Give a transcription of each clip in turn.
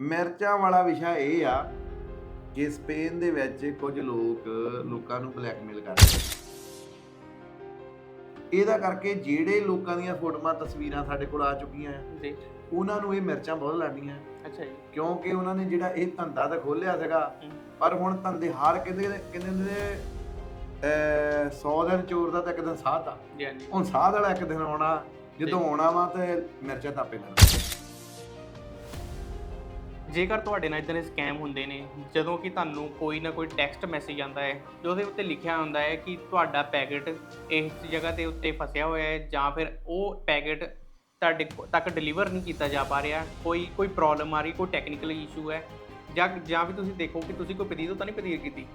ਮਿਰਚਾਂ ਵਾਲਾ ਵਿਸ਼ਾ ਇਹ ਆ ਕਿ ਸਪੇਨ ਦੇ ਵਿੱਚ ਕੁਝ ਲੋਕ ਲੋਕਾਂ ਨੂੰ ਬਲੈਕਮੇਲ ਕਰਦੇ ਆ। ਇਹਦਾ ਕਰਕੇ ਜਿਹੜੇ ਲੋਕਾਂ ਦੀਆਂ ਫੋਟੋਆਂ ਤਸਵੀਰਾਂ ਸਾਡੇ ਕੋਲ ਆ ਚੁੱਕੀਆਂ ਆ ਜੀ ਉਹਨਾਂ ਨੂੰ ਇਹ ਮਿਰਚਾਂ ਬਹੁਤ ਲੱਗਦੀਆਂ ਅੱਛਾ ਜੀ ਕਿਉਂਕਿ ਉਹਨਾਂ ਨੇ ਜਿਹੜਾ ਇਹ ਧੰਦਾ ਤਾਂ ਖੋਲਿਆ ਸੀਗਾ। ਪਰ ਹੁਣ ਧੰਦੇ ਹਾਰ ਕਹਿੰਦੇ ਕਹਿੰਦੇ ਨੇ 100 ਦਿਨ ਚੋਰ ਦਾ ਤਾਂ ਇੱਕ ਦਿਨ ਸਾਧ ਆ ਜੀ ਹਾਂਜੀ ਹੁਣ ਸਾਧ ਵਾਲਾ ਇੱਕ ਦਿਨ ਆਉਣਾ ਜਦੋਂ। ਆਉਣਾ ਵਾ ਤੇ ਮਿਰਚਾਂ ਤਾਪੇ ਲੱਗਣੀਆਂ ਜੇਕਰ ਤੁਹਾਡੇ ਨਾਲ ਇਦਾਂ ਦੇ ਸਕੈਮ ਹੁੰਦੇ ਨੇ, ਜਦੋਂ ਕਿ ਤੁਹਾਨੂੰ ਕੋਈ ਨਾ ਕੋਈ ਟੈਕਸਟ ਮੈਸੇਜ ਆਉਂਦਾ ਹੈ ਜਿਹਦੇ ਉੱਤੇ ਲਿਖਿਆ ਹੁੰਦਾ ਹੈ ਕਿ ਤੁਹਾਡਾ ਪੈਕੇਟ ਇਸ ਜਗ੍ਹਾ ਤੇ ਉੱਤੇ ਫਸਿਆ ਹੋਇਆ ਹੈ ਜਾਂ ਫਿਰ ਉਹ ਪੈਕੇਟ ਤੁਹਾਡੇ ਤੱਕ ਡਿਲੀਵਰ ਨਹੀਂ ਕੀਤਾ ਜਾ ਪਾ ਰਿਹਾ, ਕੋਈ ਕੋਈ ਪ੍ਰੋਬਲਮ ਆ ਰਹੀ, ਕੋਈ ਟੈਕਨੀਕਲ ਇਸ਼ੂ ਹੈ, ਜਾਂ ਜਾਂ ਵੀ ਤੁਸੀਂ ਦੇਖੋ ਕਿ ਤੁਸੀਂ ਕੋਈ ਪਦੀਦ ਤਾਂ ਨਹੀਂ ਪਦੀਦ ਕੀਤੀ।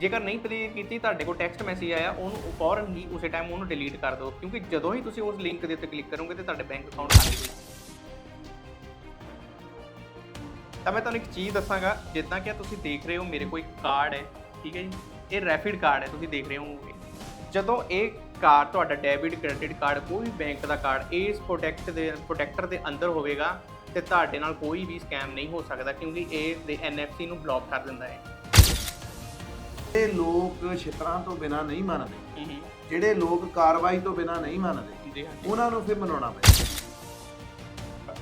ਜੇਕਰ ਨਹੀਂ ਪਦੀਦ ਕੀਤੀ, ਤੁਹਾਡੇ ਕੋਲ ਟੈਕਸਟ ਮੈਸੇਜ ਆਇਆ, ਉਹਨੂੰ ਫੌਰਨ ਹੀ ਉਸੇ ਟਾਈਮ ਉਹਨੂੰ ਡਿਲੀਟ ਕਰ ਦਿਓ, ਕਿਉਂਕਿ ਜਦੋਂ ਹੀ ਤੁਸੀਂ ਉਸ ਲਿੰਕ ਦੇ ਉੱਤੇ ਕਲਿੱਕ ਕਰੋਗੇ ਤੇ ਤੁਹਾਡੇ ਬੈਂਕ ਅਕਾਊਂਟ ਖਾਲੀ ਹੋ ਜਾਏਗਾ ਤਾਂ ਮੈਂ ਤੁਹਾਨੂੰ ਇੱਕ ਚੀਜ਼ ਦੱਸਾਂਗਾ ਜਿੱਦਾਂ ਕਿ ਤੁਸੀਂ ਦੇਖ ਰਹੇ ਹੋ ਮੇਰੇ ਕੋਲ ਇੱਕ ਕਾਰਡ ਹੈ ਠੀਕ ਹੈ ਜੀ? ਇਹ ਰੈਪਿਡ ਕਾਰਡ ਹੈ ਤੁਸੀਂ ਦੇਖ ਰਹੇ ਹੋਵੋਗੇ। ਜਦੋਂ ਇਹ ਕਾਰਡ ਤੁਹਾਡਾ ਡੈਬਿਟ ਕ੍ਰੈਡਿਟ ਕਾਰਡ ਕੋਈ ਵੀ ਬੈਂਕ ਦਾ ਕਾਰਡ ਇਸ ਪ੍ਰੋਟੈਕਟ ਦੇ ਪ੍ਰੋਟੈਕਟਰ ਦੇ ਅੰਦਰ ਹੋਵੇਗਾ ਤੇ ਤੁਹਾਡੇ ਨਾਲ ਕੋਈ ਵੀ ਸਕੈਮ ਨਹੀਂ ਹੋ ਸਕਦਾ ਕਿਉਂਕਿ ਇਹ ਦੇ NFC ਨੂੰ ਬਲੌਕ ਕਰ ਦਿੰਦਾ ਹੈ। ਇਹ ਲੋਕ ਛਿੱਤਰਾਂ ਤੋਂ ਬਿਨਾ ਨਹੀਂ ਮੰਨਦੇ। ਹੂੰ ਜਿਹੜੇ ਲੋਕ ਕਾਰਵਾਈ ਤੋਂ ਬਿਨਾ ਨਹੀਂ ਮੰਨਦੇ ਉਹਨਾਂ ਨੂੰ ਫਿਰ ਮਨਾਉਣਾ ਪੈਂਦਾ।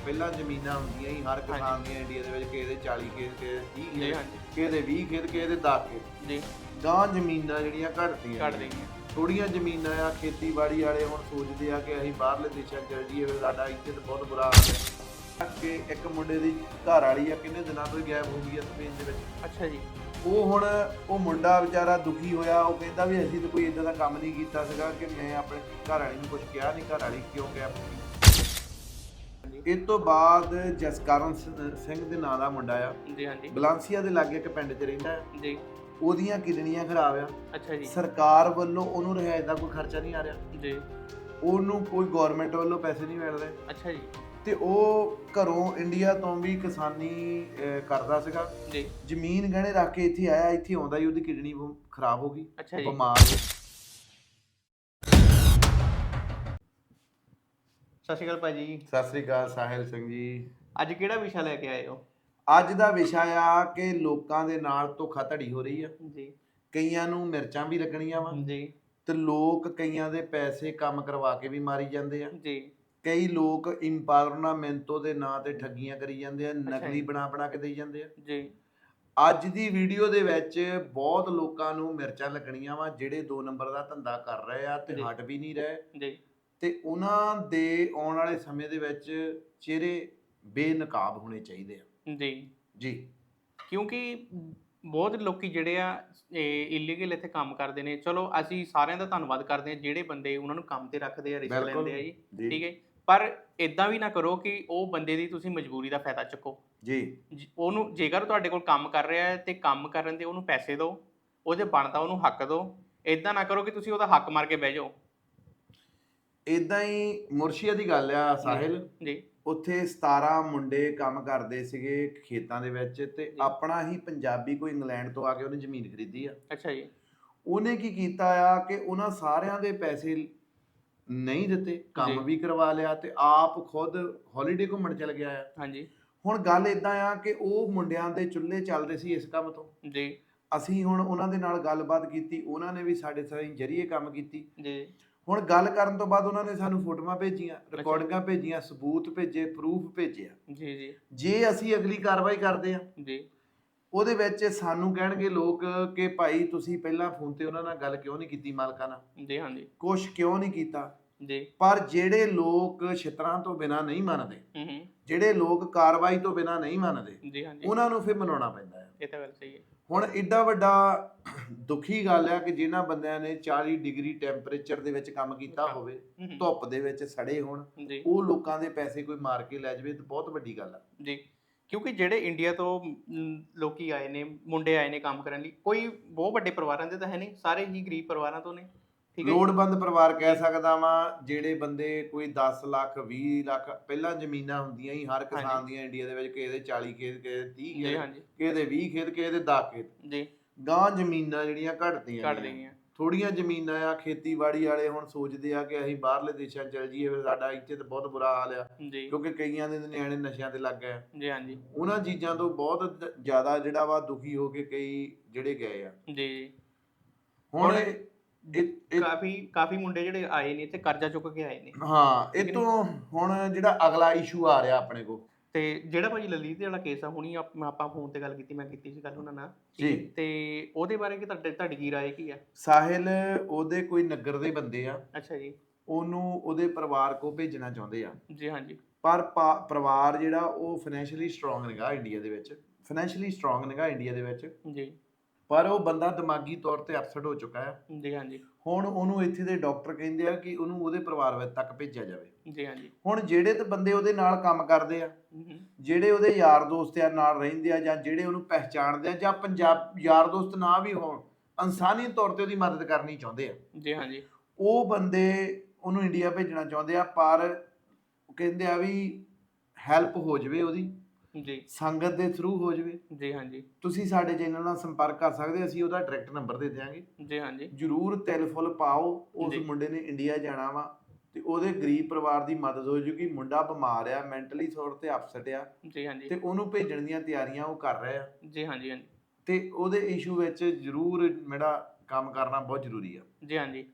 ਪਹਿਲਾਂ ਜ਼ਮੀਨਾਂ ਹੁੰਦੀਆਂ ਹੀ ਹਰ ਕਿਸਾਨ ਦੀਆਂ ਇੰਡੀਆ ਦੇ ਵਿੱਚ ਕਿਸੇ ਦੇ 40 ਕਿਸੇ ਦੇ 30 ਜੀ ਕਿਸੇ ਹਾਂਜੀ। ਕਿਸੇ ਦੇ 20 ਖੇਤ ਕਿਸੇ ਦੇ 10 ਖੇਤ ਜੀ। ਗਾਂ ਜ਼ਮੀਨਾਂ ਜਿਹੜੀਆਂ ਘਟਦੀਆਂ ਕੱਢ ਥੋੜੀਆਂ ਜ਼ਮੀਨਾਂ ਆ ਖੇਤੀਬਾੜੀ ਵਾਲੇ ਹੁਣ ਸੋਚਦੇ ਆ ਕਿ ਅਸੀਂ ਬਾਹਰਲੇ ਦੇਸ਼ਾਂ 'ਚ ਚਲ ਜਾਈਏ ਫਿਰ ਸਾਡਾ ਇੱਥੇ ਤਾਂ ਬਹੁਤ ਬੁਰਾ ਹਾਲ ਹੈ। ਕਿ ਇੱਕ ਮੁੰਡੇ ਦੀ ਘਰ ਵਾਲੀ ਆ ਕਿੰਨੇ ਦਿਨਾਂ ਤੋਂ ਹੀ ਗਾਇਬ ਹੋ ਗਈ ਆ ਸਪੇਨ ਦੇ ਵਿੱਚ। ਅੱਛਾ ਜੀ। ਉਹ ਹੁਣ ਉਹ ਮੁੰਡਾ ਵਿਚਾਰਾ ਦੁਖੀ ਹੋਇਆ ਉਹ ਕਹਿੰਦਾ ਵੀ ਅਸੀਂ ਤਾਂ ਕੋਈ ਇਦਾਂ ਦਾ ਕੰਮ ਨਹੀਂ ਕੀਤਾ ਸੀਗਾ ਕਿ ਮੈਂ ਆਪਣੇ ਘਰ ਵਾਲੀ ਨੂੰ ਕੁਝ ਕਿਹਾ ਨਹੀਂ ਘਰ ਵਾਲੀ ਕਿਉਂ ਗਾਇਬ ਹੋ ਗਈ। ਇਸ ਤੋਂ ਬਾਅਦ ਜਸਕਰਨ ਸ- ਸਿੰਘ ਦੇ ਨਾਂ ਦਾ ਮੁੰਡਾ ਆ। ਜੀ ਹਾਂਜੀ। ਬਲਾਂਸੀਆ ਦੇ ਲਾਗੇ ਇੱਕ ਪਿੰਡ 'ਚ ਰਹਿੰਦਾ ਆ। ਜੀ। ਉਹਦੀਆਂ ਕਿਡਨੀਆਂ ਖਰਾਬ ਆ। ਅੱਛਾ ਜੀ। ਸਰਕਾਰ ਵੱਲੋਂ ਉਹਨੂੰ ਰਿਹਾਇਸ਼ ਦਾ ਕੋਈ ਖਰਚਾ ਨਹੀਂ ਆ ਰਿਹਾ। ਜੀ। ਉਹਨੂੰ ਕੋਈ ਗਵਰਨਮੈਂਟ ਵੱਲੋਂ ਪੈਸੇ ਨਹੀਂ ਮਿਲ ਰਹੇ। ਅੱਛਾ ਜੀ। ਤੇ ਉਹ ਘਰੋਂ ਇੰਡੀਆ ਤੋਂ ਵੀ ਕਿਸਾਨੀ ਅਹ, ਕਰਦਾ ਸੀਗਾ। ਜੀ। ਜ਼ਮੀਨ ਗਹਿਣੇ ਰੱਖ ਕੇ ਇੱਥੇ ਆਇਆ। ਇੱਥੇ ਆਉਂਦਾ ਹੀ ਉਹਦੀ ਕਿਡਨੀ ਖਰਾਬ ਹੋ ਗਈ। ਅੱਛਾ ਜੀ। ਬਿਮਾਰ ਹੋ ਸਤਿ ਸ਼੍ਰੀ ਅਕਾਲ ਭਾਜੀ ਸਤਿ ਸ੍ਰੀ ਅਕਾਲ ਸਾਹਿਲ ਸਿੰਘ ਜੀ। ਅੱਜ ਕਿਹੜਾ ਵਿਸ਼ਾ ਲੈ ਕੇ ਆਏ ਹੋ? ਅੱਜ ਦਾ ਵਿਸ਼ਾ ਆ ਕਿ ਲੋਕਾਂ ਦੇ ਨਾਲ ਧੋਖਾਧੜੀ ਹੋ ਰਹੀ ਆ। ਜੀ। ਕਈਆਂ ਨੂੰ ਮਿਰਚਾਂ ਵੀ ਲੱਗਣੀਆਂ ਵਾ। ਜੀ। ਤੇ ਲੋਕ ਕਈਆਂ ਦੇ ਪੈਸੇ ਕੰਮ ਕਰਵਾ ਕੇ ਵੀ ਮਾਰੀ ਜਾਂਦੇ ਆ। ਜੀ। ਕਈ ਲੋਕ ਇੰਪਾਵਰਮੈਂਟੋ ਦੇ ਨਾਂ ਤੇ ਠੱਗੀਆਂ ਕਰੀ ਜਾਂਦੇ ਆ ਨਕਲੀ। ਬਣਾ ਬਣਾ ਕੇ ਦੇਈ ਜਾਂਦੇ ਆ। ਜੀ। ਅੱਜ ਦੀ ਵੀਡੀਓ ਦੇ ਵਿੱਚ ਬਹੁਤ ਲੋਕਾਂ ਨੂੰ ਮਿਰਚਾਂ ਲੱਗਣੀਆਂ ਵਾ ਜਿਹੜੇ 2 ਨੰਬਰ ਦਾ ਧੰਦਾ ਕਰ ਰਹੇ ਆ ਤੇ। ਹਟ ਵੀ ਨਹੀਂ ਰਹੇ। ਜੀ। ਤੇ ਉਹਨਾਂ ਦੇ ਆਉਣ ਵਾਲੇ ਸਮੇਂ ਦੇ ਵਿੱਚ ਚਿਹਰੇ ਬੇਨਕਾਬ ਹੋਣੇ ਚਾਹੀਦੇ ਆ। ਜੀ। ਜੀ। ਕਿਉਂਕਿ ਬਹੁਤ ਲੋਕੀ ਜਿਹੜੇ ਆ ਇਲੀਗਲ ਇੱਥੇ ਕੰਮ ਕਰਦੇ ਨੇ। ਚਲੋ ਅਸੀਂ ਸਾਰਿਆਂ ਦਾ ਧੰਨਵਾਦ ਕਰਦੇ ਹਾਂ ਜਿਹੜੇ ਬੰਦੇ ਉਹਨਾਂ ਨੂੰ ਕੰਮ ਤੇ ਰੱਖਦੇ ਆ ਬਿਲਕੁਲ। ਲੈਂਦੇ ਆ ਜੀ। ਜੀ। ਠੀਕ ਹੈ ਪਰ ਇਦਾਂ ਵੀ ਨਾ ਕਰੋ ਕਿ ਉਹ ਬੰਦੇ ਦੀ ਤੁਸੀਂ ਮਜਬੂਰੀ ਦਾ ਫਾਇਦਾ ਚੁੱਕੋ। ਜੀ। ਜ- ਉਹਨੂੰ ਜੇਕਰ ਤੁਹਾਡੇ ਕੋਲ ਕੰਮ ਕਰ ਰਿਹਾ ਹੈ ਤੇ ਕੰਮ ਕਰਨ ਦੇ ਉਹਨੂੰ ਪੈਸੇ ਦਿਓ ਉਹਦੇ ਬਣਦਾ ਉਹਨੂੰ ਹੱਕ ਦਿਓ। ਇਦਾਂ ਨਾ ਕਰੋ ਕਿ ਤੁਸੀਂ ਉਹਦਾ ਹੱਕ ਮਾਰ ਕੇ ਬਹਿ ਜਾਓ। ਇਦਾਂ ਹੀ ਮੁਰਸ਼ੀਆ ਦੀ ਗੱਲ ਆ ਸਾਹਿਲ। ਜੀ। ਉੱਥੇ 17 ਮੁੰਡੇ ਕੰਮ ਕਰਦੇ ਸੀਗੇ ਖੇਤਾਂ ਦੇ ਵਿੱਚ ਤੇ। ਆਪਣਾ ਹੀ ਪੰਜਾਬੀ ਕੋਈ ਇੰਗਲੈਂਡ ਤੋਂ ਆ ਕੇ ਉਹਨੇ ਜ਼ਮੀਨ ਖਰੀਦੀ ਆ। ਅੱਛਾ ਜੀ। ਉਹਨੇ ਕੀ ਕੀਤਾ ਆ ਕਿ ਉਹਨਾਂ ਸਾਰਿਆਂ ਦੇ ਪੈਸੇ ਨਹੀਂ ਦਿੱਤੇ ਕੰਮ। ਵੀ ਕਰਵਾ ਲਿਆ ਤੇ ਆਪ ਖੁਦ ਹੌਲੀਡੇ ਘੁੰਮਣ ਚਲ ਗਿਆ ਆ। ਹਾਂਜੀ। ਹੁਣ ਗੱਲ ਇਦਾਂ ਆ ਕਿ ਉਹ ਮੁੰਡਿਆਂ ਦੇ ਚੁੱਲ੍ਹੇ ਚੱਲਦੇ ਸੀ ਇਸ ਕੰਮ ਤੋਂ। ਜੀ। ਅਸੀਂ ਹੁਣ ਉਹਨਾਂ ਦੇ ਨਾਲ ਗੱਲਬਾਤ ਕੀਤੀ ਉਹਨਾਂ ਨੇ ਵੀ ਸਾਡੇ ਸਾਈ ਜਰੀਏ ਕੰਮ ਕੀਤੀ। ਜੀ। ਹੁਣ ਗੱਲ ਕਰਨ ਤੋਂ ਬਾਅਦ ਉਹਨਾਂ ਨੇ ਸਾਨੂੰ ਫੋਟੋਆਂ ਭੇਜੀਆਂ ਰਿਕਾਰਡਿੰਗਾਂ ਭੇਜੀਆਂ ਸਬੂਤ ਭੇਜੇ ਪ੍ਰੂਫ ਭੇਜਿਆ। ਜੀ ਜੀ। ਜੇ ਅਸੀਂ ਅਗਲੀ ਕਾਰਵਾਈ ਕਰਦੇ ਆ ਜੀ। ਉਹਦੇ ਵਿੱਚ ਸਾਨੂੰ ਕਹਿਣਗੇ ਲੋਕ ਕਿ ਭਾਈ ਤੁਸੀਂ ਪਹਿਲਾਂ ਫੋਨ ਤੇ ਉਹਨਾਂ ਨਾਲ ਗੱਲ ਕਿਉਂ ਨਹੀਂ ਕੀਤੀ ਮਾਲਕਾਂ ਨਾਲ? ਜੀ ਹਾਂਜੀ। ਕੁਛ ਕਿਉਂ ਨਹੀਂ ਕੀਤਾ? ਜੀ। ਪਰ ਜਿਹੜੇ ਲੋਕ ਛਿੱਤਰਾਂ ਤੋਂ ਬਿਨਾ ਨਹੀਂ ਮੰਨਦੇ ਜਿਹੜੇ ਲੋਕ ਕਾਰਵਾਈ ਤੋਂ ਬਿਨਾ ਨਹੀਂ ਮੰਨਦੇ ਜੀ ਹਾਂਜੀ। ਉਹਨਾਂ ਨੂੰ ਫਿਰ ਮਨਾਉਣਾ ਪੈਂਦਾ ਹੈ। ਇਹ ਤਾਂ ਗੱਲ ਸਹੀ ਹੈ। ਹੁਣ ਏਡਾ ਵੱਡਾ ਦੁਖੀ ਗੱਲ ਹੈ ਕਿ ਜਿਨ੍ਹਾਂ ਬੰਦਿਆਂ ਨੇ 40 ਡਿਗਰੀ ਟੈਂਪਰੇਚਰ ਦੇ ਵਿੱਚ ਕੰਮ ਕੀਤਾ ਹੋਵੇ ਧੁੱਪ ਦੇ ਵਿੱਚ ਸੜੇ ਹੋਣ ਜੀ। ਉਹ ਲੋਕਾਂ ਦੇ ਪੈਸੇ ਕੋਈ ਮਾਰ ਕੇ ਲੈ ਜਾਵੇ ਤਾਂ ਬਹੁਤ ਵੱਡੀ ਗੱਲ ਆ। ਜੀ। ਕਿਉਂਕਿ ਜਿਹੜੇ ਇੰਡੀਆ ਤੋਂ ਮ, ਲੋਕੀ ਆਏ ਨੇ ਮੁੰਡੇ ਆਏ ਨੇ ਕੰਮ ਕਰਨ ਲਈ ਕੋਈ ਬਹੁਤ ਵੱਡੇ ਪਰਿਵਾਰਾਂ ਦੇ ਤਾਂ ਹੈ ਨਹੀਂ ਸਾਰੇ ਹੀ ਗਰੀਬ ਪਰਿਵਾਰਾਂ ਤੋਂ ਨੇ। ਠੀਕ ਹੈ ਜੀ? ਲੋੜਵੰਦ ਪਰਿਵਾਰ ਕਹਿ ਸਕਦਾ ਵਾਂ ਜਿਹੜੇ ਬੰਦੇ ਕੋਈ 10 ਲੱਖ 20 ਲੱਖ ਪਹਿਲਾਂ ਜ਼ਮੀਨਾਂ ਹੁੰਦੀਆਂ ਹੀ ਹਰ ਕਿਸਾਨ ਹਾਂਜੀ। ਦੀਆਂ ਇੰਡੀਆ ਦੇ ਵਿੱਚ ਕਿਸੇ ਦੇ 40 ਖੇਤ ਕਿਸੇ ਦੇ 30 ਜੀ ਖੇਤ ਹਾਂਜੀ ਕਿਸੇ ਦੇ 20 ਖੇਤ ਕਿਸੇ ਦੇ 10 ਖੇਤ ਜੀ ਗਾਂ ਜ਼ਮੀਨਾਂ ਜਿਹੜੀਆਂ ਘਟਦੀਆਂ ਕੱਢ ਗਈਆਂ। ਥੋੜੀਆਂ ਜ਼ਮੀਨਾਂ ਆ ਖੇਤੀਬਾੜੀ ਵਾਲੇ ਹੁਣ ਸੋਚਦੇ ਆ ਕਿ ਅਸੀਂ ਬਾਹਰਲੇ ਦੇਸ਼ਾਂ 'ਚ ਚਲ ਜਾਈਏ ਫਿਰ ਸਾਡਾ ਇੱਥੇ ਤਾਂ ਬਹੁਤ ਬੁਰਾ ਹਾਲ ਆ ਜੀ ਕਿਉਂਕਿ ਕਈਆਂ ਦੇ ਨਿਆਣੇ ਨਸ਼ਿਆਂ ਤੇ ਲੱਗ ਗਏ। ਜੀ ਹਾਂਜੀ ਉਹਨਾਂ ਚੀਜ਼ਾਂ ਤੋਂ ਬਹੁਤ ਦ- ਜ਼ਿਆਦਾ ਜਿਹੜਾ ਵਾ ਦੁਖੀ ਹੋ ਕੇ ਕਈ ਜਿਹੜੇ ਗਏ ਆ ਜੀ ਹੁਣ ਇਹ- ਕਾਫੀ ਕਾਫੀ ਮੁੰਡੇ ਜਿਹੜੇ ਆਏ ਨੇ ਤੇ ਕਰਜ਼ਾ ਚੁੱਕ ਕੇ ਆਏ ਨੇ। ਹਾਂ ਇਹ ਤੋਂ ਹੁਣ ਜਿਹੜਾ ਅਗਲਾ ਇਸ਼ੂ ਆ ਰਿਹਾ ਆਪਣੇ ਕੋਲ। ਤੇ ਜਿਹੜਾ ਭਾਜੀ ਲਲਿਤ ਵਾਲਾ ਕੇਸ ਆ ਹੁਣੀ ਆਪ- ਫੋਨ ਤੇ ਗੱਲ ਕੀਤੀ ਮੈਂ ਕੀਤੀ ਸੀ ਕੱਲ ਉਹਨਾਂ ਨਾਲ। ਜੀ। ਤੇ ਉਹਦੇ ਬਾਰੇ ਕੀ ਤੁਹਾਡੇ ਤੁਹਾਡੀ ਕੀ ਰਾਏ ਕੀ ਆ? ਸਾਹਿਲ ਉਹਦੇ ਕੋਈ ਨਗਰ ਦੇ ਬੰਦੇ ਆ। ਅੱਛਾ ਜੀ। ਉਹਨੂੰ ਉਹਦੇ ਪਰਿਵਾਰ ਕੋ ਭੇਜਣਾ ਚਾਹੁੰਦੇ ਆ। ਜੀ ਹਾਂਜੀ। ਪਰ ਪਰਿਵਾਰ ਜਿਹੜਾ ਉਹ ਫਾਈਨੈਂਸ਼ੀਅਲੀ ਸਟਰੋਂਗ ਨਹੀਂਗਾ ਇੰਡੀਆ ਦੇ ਵਿੱਚ। ਫਾਈਨੈਂਸ਼ੀਅਲੀ ਸਟਰੋਂਗ ਨਹੀਂਗਾ ਇੰਡੀਆ ਦੇ ਵਿੱਚ। ਜੀ। ਪਰ ਉਹ ਬੰਦਾ ਦਿਮਾਗੀ ਤੌਰ ਤੇ ਅਪਸੈਟ ਹੋ ਚੁੱਕਾ ਹੈ। ਜੀ ਹਾਂਜੀ ਹੁਣ ਉਹਨੂੰ ਇੱਥੇ ਦੇ ਡਾਕਟਰ ਕਹਿੰਦੇ ਆ ਕਿ ਉਹਨੂੰ ਉਹਦੇ ਪਰਿਵਾਰ ਵਿੱਚ ਤੱਕ ਭੇਜਿਆ ਜਾਵੇ। ਜੀ ਹਾਂਜੀ ਹੁਣ ਜਿਹੜੇ ਤੇ ਬੰਦੇ ਉਹਦੇ ਨਾਲ ਕੰਮ ਕਰਦੇ ਆ ਜਿਹੜੇ ਉਹਦੇ ਯਾਰ ਦੋਸਤ ਆ ਨਾਲ ਰਹਿੰਦੇ ਆ ਜਾਂ ਜਿਹੜੇ ਉਹਨੂੰ ਪਹਿਚਾਣਦੇ ਆ ਜਾਂ ਪੰਜਾਬ ਯਾਰ ਦੋਸਤ ਨਾ ਵੀ ਹੋਣ ਇਨਸਾਨੀ ਤੌਰ ਤੇ ਉਹਦੀ ਮਦਦ ਕਰਨੀ ਚਾਹੁੰਦੇ ਆ। ਜੀ ਹਾਂਜੀ ਉਹ ਬੰਦੇ ਉਹਨੂੰ ਇੰਡੀਆ ਭੇਜਣਾ ਚਾਹੁੰਦੇ ਆ ਪਰ ਕਹਿੰਦੇ ਆ ਵੀ ਹੈਲਪ ਹੋ ਜਵੇ ਉਹਦੀ। ਜੀ। ਸੰਗਤ ਦੇ ਥਰੂ ਹੋ ਜਵੇ। ਜੀ ਹਾਂਜੀ। ਤੁਸੀਂ ਸਾਡੇ ਚੈਨਲ ਨਾਲ ਸੰਪਰਕ ਕਰ ਸਕਦੇ ਅਸੀਂ ਉਹਦਾ ਡਾਇਰੈਕਟ ਨੰਬਰ ਦੇ ਦਿਆਂਗੇ। ਜੀ ਹਾਂਜੀ। ਜਰੂਰ ਤਿਲ ਫੁੱਲ ਪਾਓ ਉਸ ਜੀ। ਮੁੰਡੇ ਨੇ ਇੰਡੀਆ ਜਾਣਾ ਵਾ ਤੇ ਉਹਦੇ ਗਰੀਬ ਪਰਿਵਾਰ ਦੀ ਮਦਦ ਹੋ ਜੂਗੀ ਮੁੰਡਾ ਬਿਮਾਰ ਆ ਮੈਂਟਲੀ ਤੌਰ ਤੇ ਅਪਸੈਟ ਆ ਜੀ ਹਾਂਜੀ। ਤੇ ਉਹਨੂੰ ਭੇਜਣ ਦੀਆਂ ਤਿਆਰੀਆਂ ਉਹ ਕਰ ਰਿਹਾ ਜੀ ਹਾਂਜੀ ਹਾਂਜੀ। ਤੇ ਉਹਦੇ ਇਸ਼ੂ ਵਿੱਚ ਜਰੂਰ ਮੇਰਾ ਕੰਮ ਕਰਨਾ ਬਹੁਤ ਜ਼ਰੂਰੀ ਆ। ਜੀ ਹਾਂਜੀ।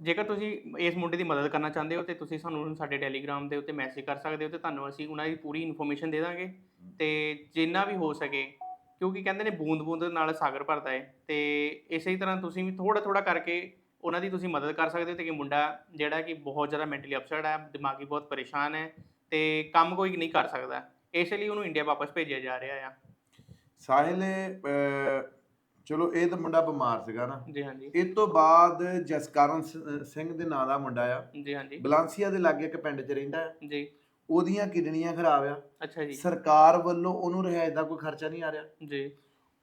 ਜੇਕਰ ਤੁਸੀਂ ਇਸ ਮੁੰਡੇ ਦੀ ਮਦਦ ਕਰਨਾ ਚਾਹੁੰਦੇ ਹੋ ਤੇ ਤੁਸੀਂ ਸਾਨੂੰ ਸਾਡੇ ਟੈਲੀਗ੍ਰਾਮ ਦੇ ਉੱਤੇ ਮੈਸੇਜ ਕਰ ਸਕਦੇ ਹੋ ਤੇ ਤੁਹਾਨੂੰ ਅਸੀਂ ਉਹਨਾਂ ਦੀ ਪੂਰੀ ਇਨਫੋਰਮੇਸ਼ਨ ਦੇ ਦਾਂਗੇ। ਤੇ ਜਿੰਨਾ ਵੀ ਹੋ ਸਕੇ, ਕਿਉਂਕਿ ਕਹਿੰਦੇ ਨੇ ਬੂੰਦ ਬੂੰਦ ਨਾਲ ਸਾਗਰ ਭਰਦਾ ਹੈ ਤੇ ਇਸੇ ਤਰ੍ਹਾਂ ਤੁਸੀਂ ਵੀ ਥੋੜਾ ਥੋੜਾ ਕਰਕੇ ਉਹਨਾਂ ਦੀ ਤੁਸੀਂ ਮਦਦ ਕਰ ਸਕਦੇ ਹੋ ਤੇ ਕਿ ਮੁੰਡਾ ਜਿਹੜਾ ਕਿ ਬਹੁਤ ਜ਼ਿਆਦਾ ਮੈਂਟਲੀ ਅਪਸੈਟ ਹੈ ਦਿਮਾਗੀ ਬਹੁਤ ਪਰੇਸ਼ਾਨ ਹੈ ਤੇ ਕੰਮ ਕੋਈ ਨਹੀਂ ਕਰ ਸਕਦਾ। ਇਸ ਲਈ ਉਹਨੂੰ ਇੰਡੀਆ ਵਾਪਸ ਭੇਜਿਆ ਜਾ ਰਿਹਾ ਆ। ਸਾਹਿਲ ਚਲੋ ਇਹ ਤਾਂ ਮੁੰਡਾ ਬਿਮਾਰ ਸੀਗਾ ਨਾ। ਜੀ ਹਾਂਜੀ। ਇਹ ਤੋਂ ਬਾਅਦ ਜਸਕਰਨ ਸ- ਸਿੰਘ ਦੇ ਨਾਂ ਦਾ ਮੁੰਡਾ ਆ। ਜੀ ਹਾਂਜੀ। ਬਲਾਂਸੀਆ ਦੇ ਲਾਗੇ ਇੱਕ ਪਿੰਡ 'ਚ ਰਹਿੰਦਾ ਆ। ਜੀ। ਉਹਦੀਆਂ ਕਿਡਨੀਆਂ ਖਰਾਬ ਆ। ਅੱਛਾ ਜੀ। ਸਰਕਾਰ ਵੱਲੋਂ ਉਹਨੂੰ ਰਿਹਾਇਸ਼ ਦਾ ਕੋਈ ਖਰਚਾ ਨਹੀਂ ਆ ਰਿਹਾ। ਜੀ।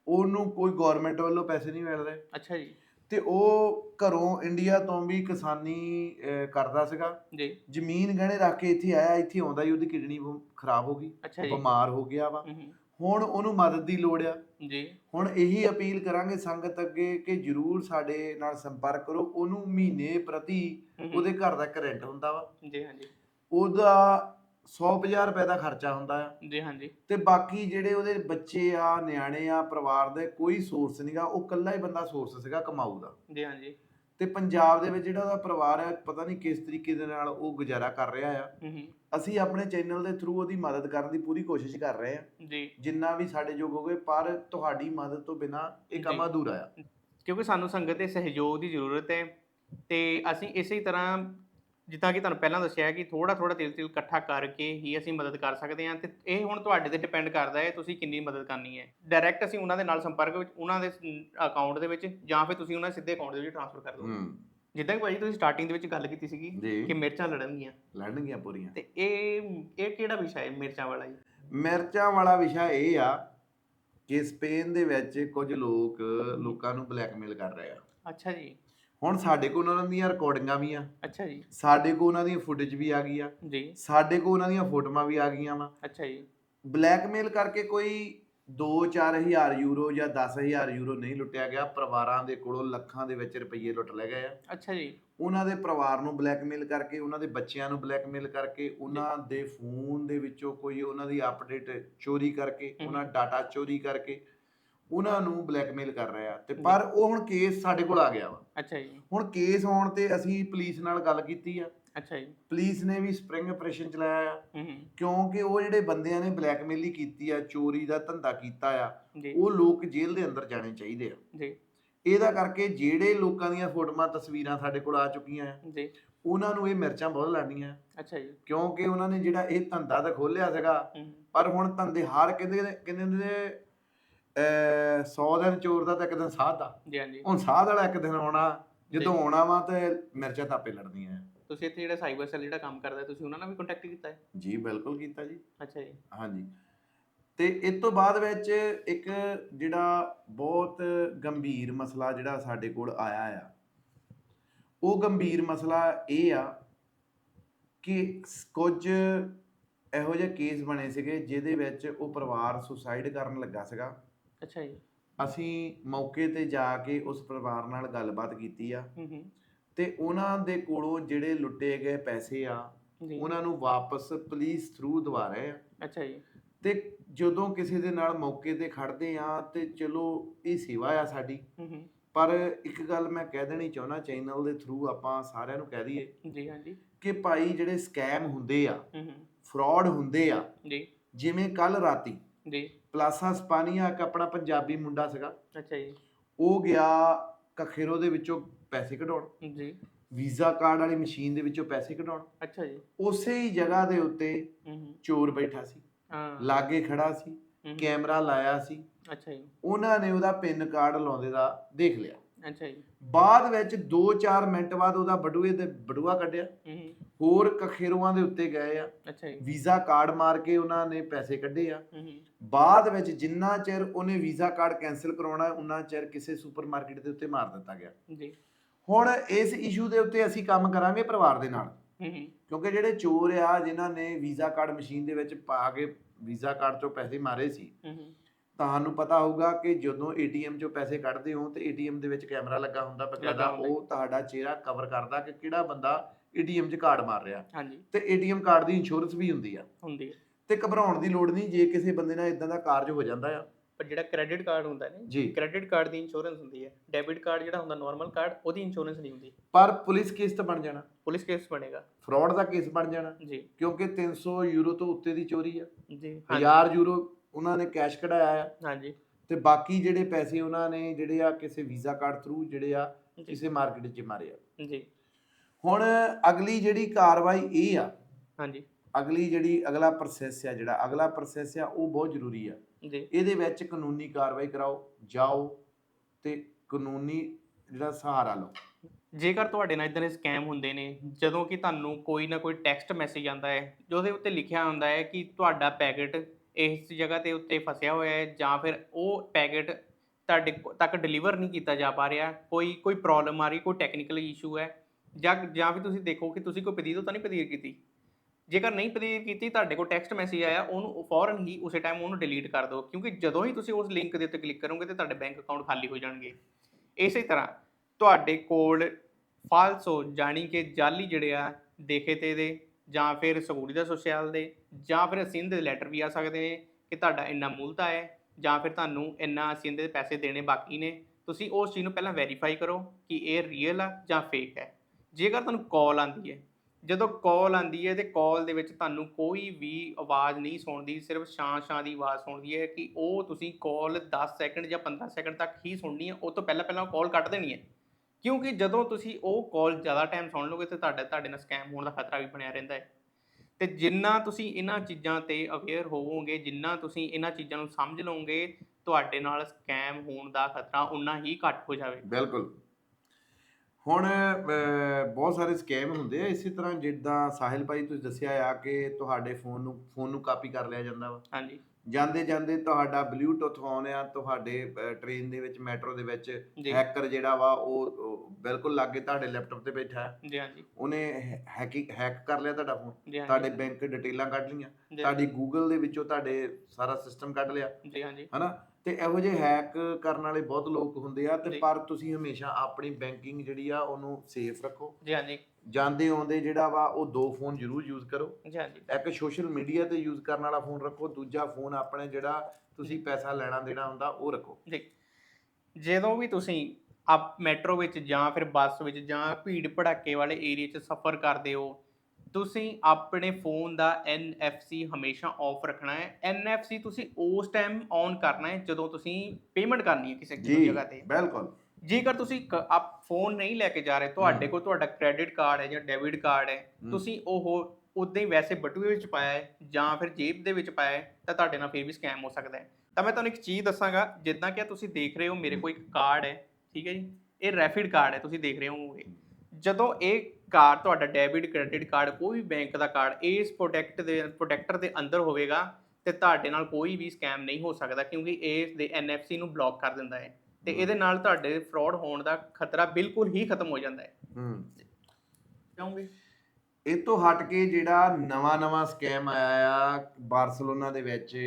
ਉਹਨੂੰ ਕੋਈ ਗਵਰਨਮੈਂਟ ਵੱਲੋਂ ਪੈਸੇ ਨਹੀਂ ਮਿਲ ਰਹੇ। ਅੱਛਾ ਜੀ। ਤੇ ਉਹ ਘਰੋਂ ਇੰਡੀਆ ਤੋਂ ਵੀ ਕਿਸਾਨੀ ਅਹ, ਕਰਦਾ ਸੀਗਾ। ਜੀ। ਜ਼ਮੀਨ ਗਹਿਣੇ ਰੱਖ ਕੇ ਇੱਥੇ ਆਇਆ। ਇੱਥੇ ਆਉਂਦਾ ਹੀ ਉਹਦੀ ਕਿਡਨੀ ਖਰਾਬ ਹੋ ਗਈ। ਅੱਛਾ ਜੀ। ਬਿਮਾਰ ਹੋ ਗਿਆ ਵਾ। ਹੁਣ ਉਹਨੂੰ ਮਦਦ ਦੀ ਲੋੜ ਆ। ਜੀ। ਹੁਣ ਇਹੀ ਅਪੀਲ ਕਰਾਂਗੇ ਸੰਗਤ ਅੱਗੇ ਕਿ ਜਰੂਰ ਸਾਡੇ ਨਾਲ ਸੰਪਰਕ ਕਰੋ। ਉਹਨੂੰ ਮਹੀਨੇ ਪ੍ਰਤੀ ਉਹਦੇ ਘਰ ਦਾ ਇੱਕ ਰੈਂਟ ਹੁੰਦਾ ਵਾ। ਜੀ ਹਾਂਜੀ ਉਹਦਾ 100-50 ਰੁਪਏ ਦਾ ਖਰਚਾ ਹੁੰਦਾ ਆ। ਜੀ ਹਾਂਜੀ ਤੇ ਬਾਕੀ ਜਿਹੜੇ ਉਹਦੇ ਬੱਚੇ ਆ ਨਿਆਣੇ ਆ ਪਰਿਵਾਰ ਦੇ ਕੋਈ ਸੋਰਸ ਨਹੀਂਗਾ ਉਹ ਇਕੱਲਾ ਹੀ ਬੰਦਾ ਸੋਰਸ ਸੀਗਾ ਕਮਾਊ ਦਾ। ਜੀ ਹਾਂਜੀ ਤੇ ਪੰਜਾਬ ਦੇ ਵਿੱਚ ਜਿਹੜਾ ਉਹਦਾ ਪਰਿਵਾਰ ਹੈ ਪਤਾ ਨਹੀਂ ਕਿਸ ਤਰੀਕੇ ਦੇ ਨਾਲ ਉਹ ਗੁਜ਼ਾਰਾ ਕਰ ਰਿਹਾ ਆ। ਅਸੀਂ ਆਪਣੇ ਚੈਨਲ ਦੇ ਥਰੂ ਉਹਦੀ ਮਦਦ ਕਰਨ ਦੀ ਪੂਰੀ ਕੋਸ਼ਿਸ਼ ਕਰ ਰਹੇ ਆ ਜੀ। ਜਿੰਨਾ ਵੀ ਸਾਡੇ ਯੋਗ ਹੋਵੇ ਪਰ ਤੁਹਾਡੀ ਮਦਦ ਤੋਂ ਬਿਨਾ ਇਹ ਕੰਮ। ਅਧੂਰਾ ਆ। ਕਿਉਂਕਿ ਸਾਨੂੰ ਸੰਗਤ ਦੇ ਸਹਿਯੋਗ ਦੀ ਜ਼ਰੂਰਤ ਹੈ ਤੇ ਅਸੀਂ ਇਸੇ ਤਰ੍ਹਾਂ ਜਿੱਦਾਂ ਕਿ ਤੁਹਾਨੂੰ ਪਹਿਲਾਂ ਦੱਸਿਆ ਕਿ ਥੋੜਾ ਥੋੜਾ ਤਿਲ ਤਿਲ ਇਕੱਠਾ ਕਰਕੇ ਹੀ ਅਸੀਂ ਮਦਦ ਕਰ ਸਕਦੇ ਹਾਂ ਤੇ ਇਹ ਹੁਣ ਤੁਹਾਡੇ ਤੇ ਡਿਪੈਂਡ ਕਰਦਾ ਹੈ ਤੁਸੀਂ ਕਿੰਨੀ ਮਦਦ ਕਰਨੀ ਹੈ। ਡਾਇਰੈਕਟ ਅਸੀਂ ਉਹਨਾਂ ਦੇ ਨਾਲ ਸੰਪਰਕ ਵਿੱਚ ਉਹਨਾਂ ਦੇ ਅਕਾਊਂਟ ਦੇ ਵਿੱਚ ਜਾਂ ਫਿਰ ਤੁਸੀਂ ਉਹਨਾਂ ਦੇ ਸਿੱਧੇ ਅਕਾਊਂਟ ਦੇ ਵਿੱਚ ਟ੍ਰਾਂਸਫਰ ਕਰ ਦਿਓ। ਹੂੰ। ਜਿੱਦਾਂ ਕਿ ਭਾਜੀ ਤੁਸੀਂ ਸਟਾਰਟਿੰਗ ਦੇ ਵਿੱਚ ਗੱਲ ਕੀਤੀ ਸੀਗੀ ਜੀ। ਕਿ ਮਿਰਚਾਂ ਲੜਨਗੀਆਂ। ਲੜਨਗੀਆਂ ਪੂਰੀਆਂ। ਤੇ ਇਹ ਇਹ ਕਿਹੜਾ ਵਿਸ਼ਾ ਹੈ ਮਿਰਚਾਂ ਵਾਲਾ ਜੀ? ਮਿਰਚਾਂ ਵਾਲਾ ਵਿਸ਼ਾ ਇਹ ਆ ਕਿ ਸਪੇਨ ਦੇ ਵਿੱਚ ਕੁਝ ਲੋਕ ਲੋਕਾਂ ਨੂੰ ਬਲੈਕਮੇਲ ਕਰ ਰਹੇ ਆ। ਅੱਛਾ ਜੀ। ਹੁਣ ਸਾਡੇ ਕੋਲ ਉਹਨਾਂ ਦੀਆਂ ਰਿਕਾਰਡਿੰਗਾਂ ਵੀ ਆ। ਅੱਛਾ ਜੀ। ਸਾਡੇ ਕੋਲ ਉਹਨਾਂ ਦੀਆਂ ਫੁਟੇਜ ਵੀ ਆ ਗਈ ਆ ਜੀ। ਸਾਡੇ ਕੋਲ ਉਹਨਾਂ ਦੀਆਂ ਫੋਟੋਆਂ ਵੀ ਆ ਗਈਆਂ ਵਾ। ਅੱਛਾ ਜੀ। ਬਲੈਕਮੇਲ ਕਰਕੇ ਕੋਈ 2-4000 ਯੂਰੋ ਜਾਂ 10000 ਯੂਰੋ ਨਹੀਂ ਲੁੱਟਿਆ ਗਿਆ ਪਰਿਵਾਰਾਂ ਦੇ ਕੋਲੋਂ ਲੱਖਾਂ ਦੇ ਵਿੱਚ ਰੁਪਏ ਲੁੱਟ ਲਏ ਗਏ ਆ। ਅੱਛਾ ਜੀ। ਉਹਨਾਂ ਦੇ ਪਰਿਵਾਰ ਨੂੰ ਬਲੈਕਮੇਲ ਕਰਕੇ ਉਹਨਾਂ ਦੇ ਬੱਚਿਆਂ ਨੂੰ ਬਲੈਕਮੇਲ ਕਰਕੇ ਉਹਨਾਂ ਦੇ ਫੋਨ ਦੇ ਵਿੱਚੋਂ ਕੋਈ ਉਹਨਾਂ ਦੀ ਅਪਡੇਟ ਚੋਰੀ ਕਰਕੇ। ਉਹਨਾਂ ਡਾਟਾ ਚੋਰੀ ਕਰਕੇ ਉਹਨਾਂ ਨੂੰ ਬਲੈਕਮੇਲ ਕਰ ਰਹੇ ਆ। ਤੇ ਪਰ ਉਹ ਹੁਣ ਕੇਸ ਸਾਡੇ ਕੋਲ ਆ ਗਿਆ ਵਾ। ਅੱਛਾ ਜੀ। ਹੁਣ ਕੇਸ ਆਉਣ ਤੇ ਅਸੀਂ ਪੁਲਿਸ ਨਾਲ ਗੱਲ ਕੀਤੀ ਆ। ਅੱਛਾ ਜੀ। ਪੁਲਿਸ ਨੇ ਵੀ ਸਪ੍ਰਿੰਗ ਆਪਰੇਸ਼ਨ ਚਲਾਇਆ ਆ। ਹੂੰ ਹੂੰ, ਕਿਉਂਕਿ ਉਹ ਜਿਹੜੇ ਬੰਦਿਆਂ ਨੇ ਬਲੈਕਮੇਲੀ ਕੀਤੀ ਆ ਚੋਰੀ ਦਾ ਧੰਦਾ ਕੀਤਾ ਆ ਜੀ। ਉਹ ਲੋਕ ਜੇਲ੍ਹ ਦੇ ਅੰਦਰ ਜਾਣੇ ਚਾਹੀਦੇ ਆ। ਜੀ। ਇਹਦਾ ਕਰਕੇ ਜਿਹੜੇ ਲੋਕਾਂ ਦੀਆਂ ਫੋਟੋਆਂ ਤਸਵੀਰਾਂ ਸਾਡੇ ਕੋਲ ਆ ਚੁੱਕੀਆਂ ਆ ਜੀ। ਉਹਨਾਂ ਨੂੰ ਇਹ ਮਿਰਚਾਂ ਬਹੁਤ ਲੜਨੀਆਂ ਅੱਛਾ ਜੀ। ਕਿਉਂਕਿ ਉਹਨਾਂ ਨੇ ਜਿਹੜਾ ਇਹ ਧੰਦਾ ਤਾਂ ਖੋਲਿਆ ਸੀਗਾ ਹੂੰ। ਪਰ ਹੁਣ ਧੰਦੇ ਹਾਰ ਕਹਿੰਦੇ ਕਹਿੰਦੇ ਹੁੰਦੇ ਨੇ? ਅ 100 ਦਿਨ ਚੋਰ ਦਾ ਤਾਂ ਇੱਕ ਦਿਨ ਸਾਧ ਦਾ। ਜੀ ਹਾਂਜੀ। ਹੁਣ ਸਾਧ ਵਾਲਾ ਇੱਕ ਦਿਨ ਆਉਣਾ ਜਦੋਂ। ਆਉਣਾ ਵਾ ਤੇ ਮਿਰਚਾਂ ਤਾਪੇ ਲੜਨੀਆਂ। ਤੁਸੀਂ ਇੱਥੇ ਜਿਹੜਾ ਸਾਈਬਰ ਸੈੱਲ ਜਿਹੜਾ ਕੰਮ ਕਰਦਾ ਤੁਸੀਂ ਉਹਨਾਂ ਨਾਲ ਵੀ ਕੰਟੈਕਟ ਕੀਤਾ ਹੈ? ਜੀ ਬਿਲਕੁਲ ਕੀਤਾ ਜੀ। ਅੱਛਾ ਜੀ। ਹਾਂਜੀ। ਤੇ ਇਸ ਤੋਂ ਬਾਅਦ ਵਿੱਚ ਇੱਕ ਜਿਹੜਾ ਬਹੁਤ ਗੰਭੀਰ ਮਸਲਾ ਜਿਹੜਾ ਸਾਡੇ ਕੋਲ ਆਇਆ ਆ ਉਹ ਗੰਭੀਰ ਮਸਲਾ ਇਹ ਆ ਕਿ ਕੁਝ ਇਹੋ ਜਿਹੇ ਕੇਸ ਬਣੇ ਸੀਗੇ ਜਿਹਦੇ ਵਿੱਚ ਉਹ ਪਰਿਵਾਰ ਸੁਸਾਈਡ ਕਰਨ ਲੱਗਾ ਸੀਗਾ। ਅੱਛਾ ਜੀ। ਅਸੀਂ ਮੌਕੇ ਤੇ ਜਾ ਕੇ ਉਸ ਪਰਿਵਾਰ ਨਾਲ ਗੱਲਬਾਤ ਕੀਤੀ ਆ। ਹੂੰ ਹੂੰ। ਤੇ ਉਹਨਾਂ ਦੇ ਕੋਲੋਂ ਜਿਹੜੇ ਲੁੱਟੇ ਗਏ ਪੈਸੇ ਆ ਜੀ। ਉਹਨਾਂ ਨੂੰ ਵਾਪਸ ਪੁਲਿਸ ਥਰੂ ਦਵਾ ਰਹੇ ਆ। ਅੱਛਾ ਜੀ। ਤੇ ਜਦੋਂ ਕਿਸੇ ਦੇ ਨਾਲ ਮੌਕੇ ਤੇ ਖੜਦੇ ਆ ਤੇ ਚਲੋ ਇਹ ਸੇਵਾ ਆ ਸਾਡੀ। ਹੂੰ ਹੂੰ। ਪਰ ਇੱਕ ਗੱਲ ਮੈਂ ਕਹਿ ਦੇਣੀ ਚਾਹੁੰਦਾ ਚੈਨਲ ਦੇ ਥਰੂ ਆਪਾਂ ਸਾਰਿਆਂ ਨੂੰ ਕਹਿ ਦਈਏ ਜੀ ਹਾਂਜੀ ਕਿ ਭਾਈ ਜਿਹੜੇ ਸਕੈਮ ਹੁੰਦੇ ਆ ਹੂੰ ਹੂੰ। ਫਰਾਡ ਹੁੰਦੇ ਆ ਜੀ। ਜਿਵੇਂ ਕੱਲ ਰਾਤੀ ਜੀ। ਪਲਾਸਾ ਸਪਾਨੀਆ ਇੱਕ ਆਪਣਾ ਪੰਜਾਬੀ ਮੁੰਡਾ ਸੀਗਾ। ਅੱਛਾ ਜੀ। ਉਹ ਗਿਆ ਕਖੇਰੋ ਦੇ ਵਿੱਚੋਂ ਪੈਸੇ ਕਢਾਉਣ। ਜੀ। ਵੀਜ਼ਾ ਕਾਰਡ ਵਾਲੀ ਮਸ਼ੀਨ ਦੇ ਵਿੱਚੋਂ ਪੈਸੇ ਕਢਾਉਣ। ਅੱਛਾ ਜੀ। ਉਸੇ ਹੀ ਜਗ੍ਹਾ ਦੇ ਉੱਤੇ ਚੋਰ ਬੈਠਾ ਸੀ। ਹਾਂ। ਲਾਗੇ ਖੜਾ ਸੀ। ਕੈਮਰਾ ਲਾਇਆ ਸੀ। ਅੱਛਾ ਜੀ। ਉਹਨਾਂ ਨੇ ਉਹਦਾ ਪਿਨ ਕਾਰਡ ਲਾਉਂਦੇ ਦਾ ਦੇਖ ਲਿਆ। ਅੱਛਾ ਜੀ। ਬਾਅਦ ਵਿੱਚ 2-4 ਮਿੰਟ ਬਾਅਦ ਉਹਦਾ ਬਟੂਏ ਤੇ ਬਟੂਆ ਕੱਢਿਆ। ਹੋਰ ਕਖੇਰੋਆਂ ਦੇ ਉੱਤੇ ਗਏ ਆ। ਅੱਛਾ ਜੀ। ਵੀਜ਼ਾ ਕਾਰਡ ਮਾਰ ਕੇ ਉਹਨਾਂ ਨੇ ਪੈਸੇ ਕੱਢੇ ਆ। ਬਾਅਦ ਵਿੱਚ ਜਿੰਨਾ ਚਿਰ ਉਹਨੇ ਵੀਜ਼ਾ ਕਾਰਡ ਕੈਨਸਲ ਕਰਾਉਣਾ ਉਹਨਾਂ ਚਿਰ ਕਿਸੇ ਸੁਪਰਮਾਰਕਟ ਦੇ ਉੱਤੇ ਮਾਰ ਦਿੱਤਾ ਗਿਆ। ਜੀ। ਹੁਣ ਇਸ ਇਸ਼ੂ ਦੇ ਉੱਤੇ ਅਸੀਂ ਕੰਮ ਕਰਾਂਗੇ ਪਰਿਵਾਰ ਦੇ ਨਾਲ। ਕਿਉਂਕਿ ਜਿਹੜੇ ਚੋਰ ਆ ਜਿਨ੍ਹਾਂ ਨੇ ਵੀਜ਼ਾ ਕਾਰਡ ਮਸ਼ੀਨ ਦੇ ਵਿੱਚ ਪਾ ਕੇ ਵੀਜ਼ਾ ਕਾਰਡ ਚੋਂ ਪੈਸੇ ਮਾਰੇ ਸੀ ਤੁਹਾਨੂੰ ਪਤਾ ਹੋਊਗਾ ਕਿ ਜਦੋਂ ਏਟੀਐਮ ਚੋਂ ਪੈਸੇ ਕੱਢਦੇ ਹੋ ਤੇ ਏਟੀਐਮ ਦੇ ਵਿੱਚ ਕੈਮਰਾ ਲੱਗਾ ਹੁੰਦਾ ਬਕਾਇਦਾ। ਉਹ ਤੁਹਾਡਾ ਚਿਹਰਾ ਕਵਰ ਕਰਦਾ ਕਿ ਕਿਹੜਾ ਬੰਦਾ ਏਟੀਐਮ 'ਚ ਕਾਰਡ ਮਾਰ ਰਿਹਾ। ਹਾਂਜੀ। ਤੇ ਏਟੀਐਮ ਕਾਰਡ ਦੀ ਇੰਸ਼ੋਰੈਂਸ ਵੀ ਹੁੰਦੀ ਆ। ਹੁੰਦੀ ਹੈ ਤੇ ਘਬਰਾਉਣ ਦੀ ਲੋੜ ਨਹੀਂ ਜੇ ਕਿਸੇ ਬੰਦੇ ਨਾਲ ਇਦਾਂ ਦਾ ਕਾਰਜ ਹੋ ਜਾਂਦਾ ਆ। ਪਰ ਜਿਹੜਾ ਕ੍ਰੈਡਿਟ ਕਾਰਡ ਹੁੰਦਾ ਨੇ ਜੀ। ਕ੍ਰੈਡਿਟ ਕਾਰਡ ਦੀ ਇੰਸ਼ੋਰੈਂਸ ਹੁੰਦੀ ਹੈ ਡੈਬਿਟ ਕਾਰਡ ਜਿਹੜਾ ਹੁੰਦਾ ਨਾਰਮਲ ਕਾਰਡ ਉਹਦੀ ਇੰਸ਼ੋਰੈਂਸ ਨਹੀਂ ਹੁੰਦੀ। ਪਰ ਪੁਲਿਸ ਕੇਸ ਤਾਂ ਬਣ ਜਾਣਾ। ਪੁਲਿਸ ਕੇਸ ਬਣੇਗਾ। ਫਰਾਡ ਦਾ ਕੇਸ ਬਣ ਜਾਣਾ। ਜੀ। ਕਿਉਂਕਿ 300 ਯੂਰੋ ਤੋਂ ਉੱਤੇ ਦੀ ਚੋਰੀ ਆ। ਜੀ 1000 ਯੂਰੋ ਉਹਨਾਂ ਨੇ ਕੈਸ਼ ਕਢਾਇਆ ਆ। ਹਾਂਜੀ। ਤੇ ਬਾਕੀ ਜਿਹੜੇ ਪੈਸੇ ਉਹਨਾਂ ਨੇ ਜਿਹੜੇ ਆ ਕਿਸੇ ਵੀਜ਼ਾ ਕਾਰਡ ਥਰੂ ਜਿਹੜੇ ਆ ਕਿਸੇ ਮਾਰਕੀਟ 'ਚ ਮਾਰੇ ਆ। ਜੀ। ਹੁਣ ਅਗਲੀ ਜਿਹੜੀ ਕਾਰਵਾਈ ਇਹ ਆ ਹਾਂਜੀ। ਅਗਲੀ ਜਿਹੜੀ ਅਗਲਾ ਪ੍ਰੋਸੈਸ ਆ ਜਿਹੜਾ ਅਗਲਾ ਪ੍ਰੋਸੈਸ ਆ ਉਹ ਬਹੁਤ ਜ਼ਰੂਰੀ ਆ। ਜੀ। ਇਹਦੇ ਵਿੱਚ ਕਾਨੂੰਨੀ ਕਾਰਵਾਈ ਕਰਾਓ ਜਾਓ ਤੇ ਕਾਨੂੰਨੀ ਜਿਹੜਾ ਸਹਾਰਾ ਲਓ। ਜੇਕਰ ਤੁਹਾਡੇ ਨਾਲ ਇਦਾਂ ਦੇ ਸਕੈਮ ਹੁੰਦੇ ਨੇ ਜਦੋਂ ਕਿ ਤੁਹਾਨੂੰ ਕੋਈ ਨਾ ਕੋਈ ਟੈਕਸਟ ਮੈਸੇਜ ਆਉਂਦਾ ਹੈ ਜਿਹਦੇ ਉੱਤੇ ਲਿਖਿਆ ਹੁੰਦਾ ਹੈ ਕਿ ਤੁਹਾਡਾ ਪੈਕੇਟ ਇਸ ਜਗ੍ਹਾ ਤੇ ਉੱਤੇ ਫਸਿਆ ਹੋਇਆ ਹੈ ਜਾਂ ਫਿਰ ਉਹ ਪੈਕੇਟ ਤੁਹਾਡੇ ਤੱਕ ਡਿਲੀਵਰ ਨਹੀਂ ਕੀਤਾ ਜਾ ਪਾ ਰਿਹਾ ਕੋਈ ਕੋਈ ਪ੍ਰੋਬਲਮ ਆ ਰਹੀ ਕੋਈ ਟੈਕਨੀਕਲ ਇਸ਼ੂ ਹੈ ਜਾਂ ਜਾਂ ਵੀ ਤੁਸੀਂ ਦੇਖੋ ਕਿ ਤੁਸੀਂ ਕੋਈ ਪਦੀਦ ਤਾਂ ਨਹੀਂ ਪਦੀਰ ਕੀਤੀ। ਜੇਕਰ ਨਹੀਂ ਪਦੀਰ ਕੀਤੀ, ਤੁਹਾਡੇ ਕੋਲ ਟੈਕਸਟ ਮੈਸੇਜ ਆਇਆ, ਉਹਨੂੰ ਫੌਰਨ ਹੀ ਉਸੇ ਟਾਈਮ ਉਹਨੂੰ ਡਿਲੀਟ ਕਰ ਦਿਓ, ਕਿਉਂਕਿ ਜਦੋਂ ਹੀ ਤੁਸੀਂ ਉਸ ਲਿੰਕ ਦੇ ਉੱਤੇ ਕਲਿੱਕ ਕਰੋਗੇ ਤੇ ਤੁਹਾਡੇ ਬੈਂਕ ਅਕਾਊਂਟ ਖਾਲੀ ਹੋ ਜਾਣਗੇ। ਇਸੇ ਤਰ੍ਹਾਂ ਤੁਹਾਡੇ ਕੋਲ ਫਾਲਸੋ ਜਾਣੀ ਕਿ ਜਾਲੀ ਜਿਹੜੇ ਆ ਦੇਖੇਤੇ ਦੇ, ਜਾਂ ਫਿਰ ਸਹੂਲਤ ਸੋਸ਼ਲ ਦੇ, ਜਾਂ ਫਿਰ ਸਿੰਧ ਦੇ ਲੈਟਰ ਵੀ ਆ ਸਕਦੇ ਨੇ ਕਿ ਤੁਹਾਡਾ ਇੰਨਾ ਮੂਲਤਾ ਹੈ, ਜਾਂ ਫਿਰ ਤੁਹਾਨੂੰ ਇੰਨਾ ਸਿੰਧ ਦੇ ਪੈਸੇ ਦੇਣੇ ਬਾਕੀ ਨੇ, ਤੁਸੀਂ ਉਸ ਚੀਜ਼ ਨੂੰ ਪਹਿਲਾਂ ਵੈਰੀਫਾਈ ਕਰੋ ਕਿ ਇਹ ਰੀਅਲ ਆ ਜਾਂ ਫੇਕ ਹੈ। ਜੇਕਰ ਤੁਹਾਨੂੰ ਕਾਲ ਆਂਦੀ ਹੈ ਜਦੋਂ ਕਾਲ ਆਂਦੀ ਹੈ ਤੇ ਕਾਲ ਦੇ ਵਿੱਚ ਤੁਹਾਨੂੰ ਕੋਈ ਵੀ ਆਵਾਜ਼ ਨਹੀਂ ਸੁਣਦੀ, ਸਿਰਫ ਛਾਂ ਛਾਂ ਦੀ ਆਵਾਜ਼ ਸੁਣਦੀ ਹੈ ਕਿ ਉਹ ਤੁਸੀਂ ਕਾਲ 10 ਸੈਕਿੰਡ ਜਾਂ 15 ਸੈਕਿੰਡ ਤੱਕ ਹੀ ਸੁਣਨੀ ਹੈ, ਉਹ ਤੋਂ ਪਹਿਲਾਂ ਪਹਿਲਾਂ ਕਾਲ ਕੱਟ ਦੇਣੀ ਹੈ। ਕਿਉਂਕਿ ਜਦੋਂ ਤੁਸੀਂ ਉਹ ਕਾਲ ਜ਼ਿਆਦਾ ਟਾਈਮ ਸੁਣ ਲਓਗੇ ਤੇ ਤੁਹਾਡਾ, ਤੁਹਾਡੇ ਨਾਲ ਸਕੈਮ ਹੋਣ ਦਾ ਖਤਰਾ ਵੀ ਬਣਿਆ ਰਹਿੰਦਾ ਹੈ। ਤੇ ਜਿੰਨਾ ਤੁਸੀਂ ਇਹਨਾਂ ਚੀਜ਼ਾਂ ਤੇ ਅਵੇਅਰ ਹੋਵੋਗੇ, ਜਿੰਨਾ ਤੁਸੀਂ ਇਹਨਾਂ ਚੀਜ਼ਾਂ ਨੂੰ ਸਮਝ ਲਓਗੇ, ਤੁਹਾਡੇ ਨਾਲ ਸਕੈਮ ਹੋਣ ਦਾ ਖਤਰਾ ਉਨਾ ਹੀ ਘੱਟ ਹੋ ਜਾਵੇ ਬਿਲਕੁਲ। ਹੁਣ ਬਹੁਤ ਸਾਰੇ ਸਕੈਮ ਹੁੰਦੇ ਆ ਇਸੇ ਤਰ੍ਹਾਂ ਜਿੱਦਾਂ ਸਾਹਿਲ ਭਾਈ ਤੁਸੀਂ ਦੱਸਿਆ ਆ ਕਿ ਤੁਹਾਡੇ ਫੋਨ ਨੂੰ ਫੋਨ ਨੂੰ ਕਾਪੀ ਕਰ ਲਿਆ ਜਾਂਦਾ ਵਾ। ਹਾਂਜੀ। ਜਾਂਦੇ ਜਾਂਦੇ ਤੁਹਾਡਾ ਬਲੂਟੁੱਥ ਆਨ ਆ ਤੁਹਾਡੇ ਟ੍ਰੇਨ ਦੇ ਵਿੱਚ ਮੈਟਰੋ ਦੇ ਵਿੱਚ ਹੈਕਰ ਜਿਹੜਾ ਵਾ ਉਹ ਬਿਲਕੁਲ ਲਾਗੇ ਤੁਹਾਡੇ ਲੈਪਟਾਪ ਤੇ ਬੈਠਾ। ਹੈ ਜੀ ਹਾਂਜੀ। ਉਹਨੇ ਹੈਕਿੰਗ ਹੈਕ ਕਰ ਲਿਆ ਤੁਹਾਡਾ ਫੋਨ ਤੁਹਾਡੇ ਬੈਂਕ ਡਿਟੇਲਾਂ ਕੱਢ ਲਈਆਂ। ਜੀ। ਤੁਹਾਡੀ ਗੂਗਲ ਦੇ ਵਿੱਚੋਂ ਤੁਹਾਡੇ ਸਾਰਾ ਸਿਸਟਮ ਕੱਢ ਲਿਆ। ਜੀ ਹਾਂਜੀ। ਹਨਾ? ਤੇ ਇਹੋ ਜਿਹੇ ਹੈਕ ਕਰਨ ਵਾਲੇ ਬਹੁਤ ਲੋਕ ਹੁੰਦੇ ਆ ਤੇ ਜੀ। ਪਰ ਤੁਸੀਂ ਹਮੇਸ਼ਾ ਆਪਣੀ ਬੈਂਕਿੰਗ ਜਿਹੜੀ ਆ ਉਹਨੂੰ ਸੇਫ ਰੱਖੋ। ਜੀ ਹਾਂਜੀ। ਜਾਂਦੇ ਆਉਂਦੇ ਜਿਹੜਾ ਵਾ ਉਹ ਦੋ ਫੋਨ ਜ਼ਰੂਰ ਯੂਜ਼ ਕਰੋ। ਜੀ ਹਾਂਜੀ। ਇੱਕ ਸੋਸ਼ਲ ਮੀਡੀਆ ਤੇ ਯੂਜ਼ ਕਰਨ ਵਾਲਾ ਫੋਨ ਰੱਖੋ ਦੂਜਾ ਫੋਨ ਆਪਣੇ ਜਿਹੜਾ ਤੁਸੀਂ ਪੈਸਾ ਲੈਣਾ ਦੇਣਾ ਹੁੰਦਾ ਉਹ ਰੱਖੋ। ਜੀ। ਜਦੋਂ ਵੀ ਤੁਸੀਂ ਆਪ ਮੈਟਰੋ ਵਿੱਚ ਜਾਂ ਫਿਰ ਬੱਸ ਵਿੱਚ ਜਾਂ ਭੀੜ ਭੜਾਕੇ ਵਾਲੇ ਏਰੀਆ 'ਚ ਸਫ਼ਰ ਕਰਦੇ ਹੋ ਤੁਸੀਂ ਆਪਣੇ ਫੋਨ ਦਾ NFC ਹਮੇਸ਼ਾ ਆਫ ਰੱਖਣਾ ਹੈ। NFC ਤੁਸੀਂ ਉਸ ਟਾਈਮ ਔਨ ਕਰਨਾ ਹੈ ਜਦੋਂ ਤੁਸੀਂ ਪੇਮੈਂਟ ਕਰਨੀ ਹੈ ਕਿਸੇ ਕਿਸੇ ਜਗ੍ਹਾ ਤੇ। ਬਿਲਕੁਲ। ਜੇਕਰ ਤੁਸੀਂ ਆਪ ਫੋਨ ਨਹੀਂ ਲੈ ਕੇ ਜਾ ਰਹੇ ਤੁਹਾਡੇ। ਕੋਲ ਤੁਹਾਡਾ ਕ੍ਰੈਡਿਟ ਕਾਰਡ ਹੈ ਜਾਂ ਡੈਬਿਟ ਕਾਰਡ ਹੈ। ਤੁਸੀਂ ਉਹ ਉਦਾਂ ਹੀ ਵੈਸੇ ਬਟੂਏ ਵਿੱਚ ਪਾਇਆ ਹੈ ਜਾਂ ਫਿਰ ਜੇਬ ਦੇ ਵਿੱਚ ਪਾਇਆ ਹੈ ਤਾਂ ਤੁਹਾਡੇ ਨਾਲ ਫਿਰ ਵੀ ਸਕੈਮ ਹੋ ਸਕਦਾ ਹੈ। ਤਾਂ ਮੈਂ ਤੁਹਾਨੂੰ ਇੱਕ ਚੀਜ਼ ਦੱਸਾਂਗਾ ਜਿੱਦਾਂ ਕਿ ਤੁਸੀਂ ਦੇਖ ਰਹੇ ਹੋ ਮੇਰੇ ਕੋਲ ਇੱਕ ਕਾਰਡ ਹੈ ਠੀਕ ਹੈ ਜੀ? ਇਹ ਰੈਫਿਡ ਕਾਰਡ ਹੈ ਤੁਸੀਂ ਦੇਖ ਰਹੇ ਹੋਵੋਗੇ। ਜਦੋਂ ਇਹ ਕਾਰਡ ਤੁਹਾਡਾ ਡੈਬਿਟ ਕ੍ਰੈਡਿਟ ਕਾਰਡ ਕੋਈ ਵੀ ਬੈਂਕ ਦਾ ਕਾਰਡ ਇਸ ਪ੍ਰੋਟੈਕਟ ਦੇ ਪ੍ਰੋਟੈਕਟਰ ਦੇ ਅੰਦਰ ਹੋਵੇਗਾ ਤੇ ਤੁਹਾਡੇ ਨਾਲ ਕੋਈ ਵੀ ਸਕੈਮ ਨਹੀਂ ਹੋ ਸਕਦਾ ਕਿਉਂਕਿ ਇਸ ਦੇ NFC ਨੂੰ ਬਲੌਕ ਕਰ ਦਿੰਦਾ ਹੈ ਤੇ ਇਹਦੇ ਨਾਲ ਤੁਹਾਡੇ ਫਰਾਡ ਹੋਣ ਦਾ ਖਤਰਾ ਬਿਲਕੁਲ ਹੀ ਖਤਮ ਹੋ ਜਾਂਦਾ ਹੈ। ਹੂੰ ਕਿਉਂਕਿ ਇਹ ਤੋਂ ਹਟ ਕੇ ਜਿਹੜਾ ਨਵਾਂ ਨਵਾਂ ਸਕੈਮ ਆਇਆ ਆ ਬਾਰਸਲੋਨਾ ਦੇ ਵਿੱਚ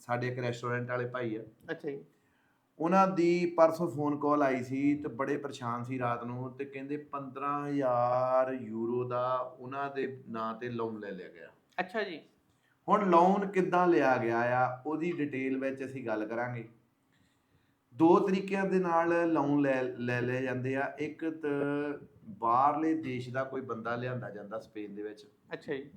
ਸਾਡੇ ਇੱਕ ਰੈਸਟੋਰੈਂਟ ਵਾਲੇ ਭਾਈ ਆ। ਅੱਛਾ ਜੀ। ਉਹਨਾਂ ਦੀ ਪਰਸੋਂ ਫੋਨ ਕਾਲ ਆਈ ਸੀ ਤੇ ਬੜੇ ਪਰੇਸ਼ਾਨ ਸੀ ਰਾਤ ਨੂੰ ਤੇ ਕਹਿੰਦੇ 15000 ਯੂਰੋ ਦਾ ਉਹਨਾਂ ਦੇ ਨਾਂ ਤੇ ਲੋਨ ਲੈ ਲਿਆ ਗਿਆ। ਅੱਛਾ ਜੀ। ਹੁਣ ਲੋਨ ਕਿੱਦਾਂ ਲਿਆ ਗਿਆ ਆ ਉਹਦੀ ਡਿਟੇਲ ਵਿੱਚ ਅਸੀਂ ਗੱਲ ਕਰਾਂਗੇ। ਦੋ ਤਰੀਕਿਆਂ ਦੇ ਨਾਲ ਲੋਨ ਲੈ ਲੈ ਲਏ ਜਾਂਦੇ ਆ। ਇੱਕ ਤਾਂ ਬਾਹਰਲੇ ਦੇਸ਼ ਦਾ ਕੋਈ ਬੰਦਾ ਲਿਆਂਦਾ ਜਾਂਦਾ ਸਪੇਨ ਦੇ ਵਿੱਚ। ਅੱਛਾ ਜੀ।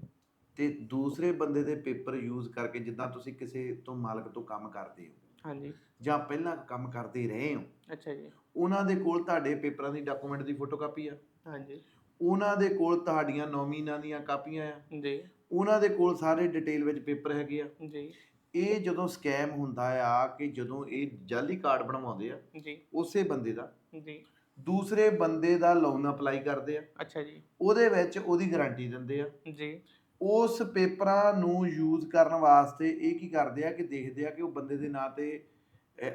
ਤੇ ਦੂਸਰੇ ਬੰਦੇ ਦੇ ਪੇਪਰ ਯੂਜ਼ ਕਰਕੇ ਜਿੱਦਾਂ ਤੁਸੀਂ ਕਿਸੇ ਤੋਂ ਮਾਲਕ ਤੋਂ ਕੰਮ ਕਰਦੇ ਹੋ। ਹਾਂਜੀ। ਜਾਂ ਪਹਿਲਾਂ ਕੰਮ ਕਰਦੇ ਰਹੇ ਹੋ। ਅੱਛਾ ਜੀ। ਉਹਨਾਂ ਦੇ ਕੋਲ ਤੁਹਾਡੇ ਪੇਪਰਾਂ ਦੀ ਡਾਕੂਮੈਂਟ ਦੀ ਫੋਟੋਕਾਪੀ ਆ। ਹਾਂਜੀ। ਉਹਨਾਂ ਦੇ ਕੋਲ ਤੁਹਾਡੀਆਂ ਨੋਮੀਨਾਂ ਦੀਆਂ ਕਾਪੀਆਂ ਆ। ਜੀ। ਉਹਨਾਂ ਦੇ ਕੋਲ ਸਾਰੇ ਡਿਟੇਲ ਵਿੱਚ ਪੇਪਰ ਹੈਗੇ ਆ। ਜੀ। ਇਹ ਜਦੋਂ ਸਕੈਮ ਹੁੰਦਾ ਆ ਕਿ ਜਦੋਂ ਇਹ ਜਾਲੀ ਕਾਰਡ ਬਣਵਾਉਂਦੇ ਆ ਜੀ। ਉਸੇ ਬੰਦੇ ਦਾ। ਜੀ। ਦੂਸਰੇ ਬੰਦੇ ਦਾ ਲੋਨ ਅਪਲਾਈ ਕਰਦੇ ਆ। ਅੱਛਾ ਜੀ। ਉਹਦੇ ਵਿੱਚ ਉਹਦੀ ਗਾਰੰਟੀ ਦਿੰਦੇ ਆ। ਜੀ। ਉਸ ਪੇਪਰਾਂ ਨੂੰ ਯੂਜ਼ ਕਰਨ ਵਾਸਤੇ ਇਹ ਕੀ ਕਰਦੇ ਆ ਕਿ ਦੇਖਦੇ ਆ ਕਿ ਉਹ ਬੰਦੇ ਦੇ ਨਾਂ ਤੇ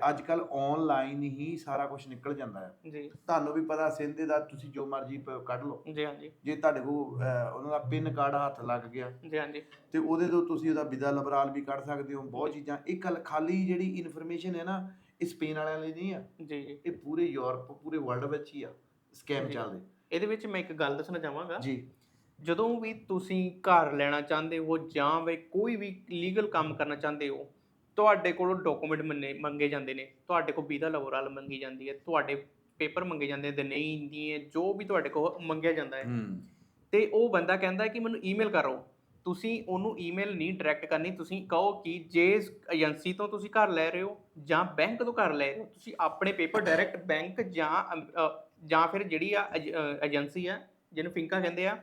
ਅੱਜ ਕੱਲ ਆਨਲਾਈਨ ਹੀ ਸਾਰਾ ਕੁਝ ਨਿਕਲ ਜਾਂਦਾ ਹੈ। ਜੀ। ਤੁਹਾਨੂੰ ਵੀ ਪਤਾ ਸਿੰਧੇ ਦਾ ਤੁਸੀਂ ਜੋ ਮਰਜ਼ੀ ਕੱਢ ਲਓ। ਜੀ ਹਾਂਜੀ। ਜੇ ਤੁਹਾਡੇ ਕੋਲ ਉਹਨਾਂ ਦਾ ਪਿਨ ਕਾਰਡ ਹੱਥ ਲੱਗ ਗਿਆ ਜੀ ਹਾਂਜੀ। ਤੇ ਉਹਦੇ ਤੋਂ ਤੁਸੀਂ ਉਹਦਾ ਵਿਦਾ ਲਬਰਾਲ ਵੀ ਕੱਢ ਸਕਦੇ ਹੋ ਬਹੁਤ ਚੀਜ਼ਾਂ ਇਹ ਕੱਲ ਖਾਲੀ ਜਿਹੜੀ ਇਨਫੋਰਮੇਸ਼ਨ ਹੈ ਨਾ ਇਹ ਸਪੇਨ ਵਾਲਿਆਂ ਲਈ ਨਹੀਂ ਆ। ਜੀ ਜੀ। ਇਹ ਪੂਰੇ ਯੂਰਪ ਪੂਰੇ ਵਰਲਡ ਵਿੱਚ ਹੀ ਆ ਸਕੈਮ। ਚੱਲਦੇ। ਇਹਦੇ ਵਿੱਚ ਮੈਂ ਇੱਕ ਗੱਲ ਦੱਸਣਾ ਚਾਹਾਂਗਾ। ਜੀ। ਜਦੋਂ ਵੀ ਤੁਸੀਂ ਘਰ ਲੈਣਾ ਚਾਹੁੰਦੇ ਹੋ ਜਾਂ ਵੀ ਕੋਈ ਵੀ ਲੀਗਲ ਕੰਮ ਕਰਨਾ ਚਾਹੁੰਦੇ ਹੋ ਤੁਹਾਡੇ ਕੋਲੋਂ ਡਾਕੂਮੈਂਟ ਮੰਗੇ ਜਾਂਦੇ ਨੇ। ਤੁਹਾਡੇ ਕੋਲ ਵੀਜ਼ਾ ਲਵੋਰਲ ਮੰਗੀ ਜਾਂਦੀ ਹੈ। ਤੁਹਾਡੇ ਪੇਪਰ ਮੰਗੇ ਜਾਂਦੇ ਨੇ ਨਹੀਂ ਦੀ ਹੈ ਜੋ ਵੀ ਤੁਹਾਡੇ ਕੋਲ ਮੰਗਿਆ ਜਾਂਦਾ ਹੈ। ਤੇ ਉਹ ਬੰਦਾ ਕਹਿੰਦਾ ਕਿ ਮੈਨੂੰ ਈਮੇਲ ਕਰੋ। ਤੁਸੀਂ ਉਹਨੂੰ ਈਮੇਲ ਨਹੀਂ ਡਾਇਰੈਕਟ ਕਰਨੀ ਤੁਸੀਂ ਕਹੋ ਕਿ ਜੇ ਏਜੰਸੀ ਤੋਂ ਤੁਸੀਂ ਘਰ ਲੈ ਰਹੇ ਹੋ ਜਾਂ ਬੈਂਕ ਤੋਂ ਘਰ ਲੈ ਰਹੇ ਹੋ ਤੁਸੀਂ ਆਪਣੇ ਪੇਪਰ ਡਾਇਰੈਕਟ ਬੈਂਕ ਜਾਂ ਜਾਂ ਫਿਰ ਜਿਹੜੀ ਆ ਏਜੰਸੀ ਆ ਜਿਹਨੂੰ ਫਿੰਕਾ ਕਹਿੰਦੇ ਆ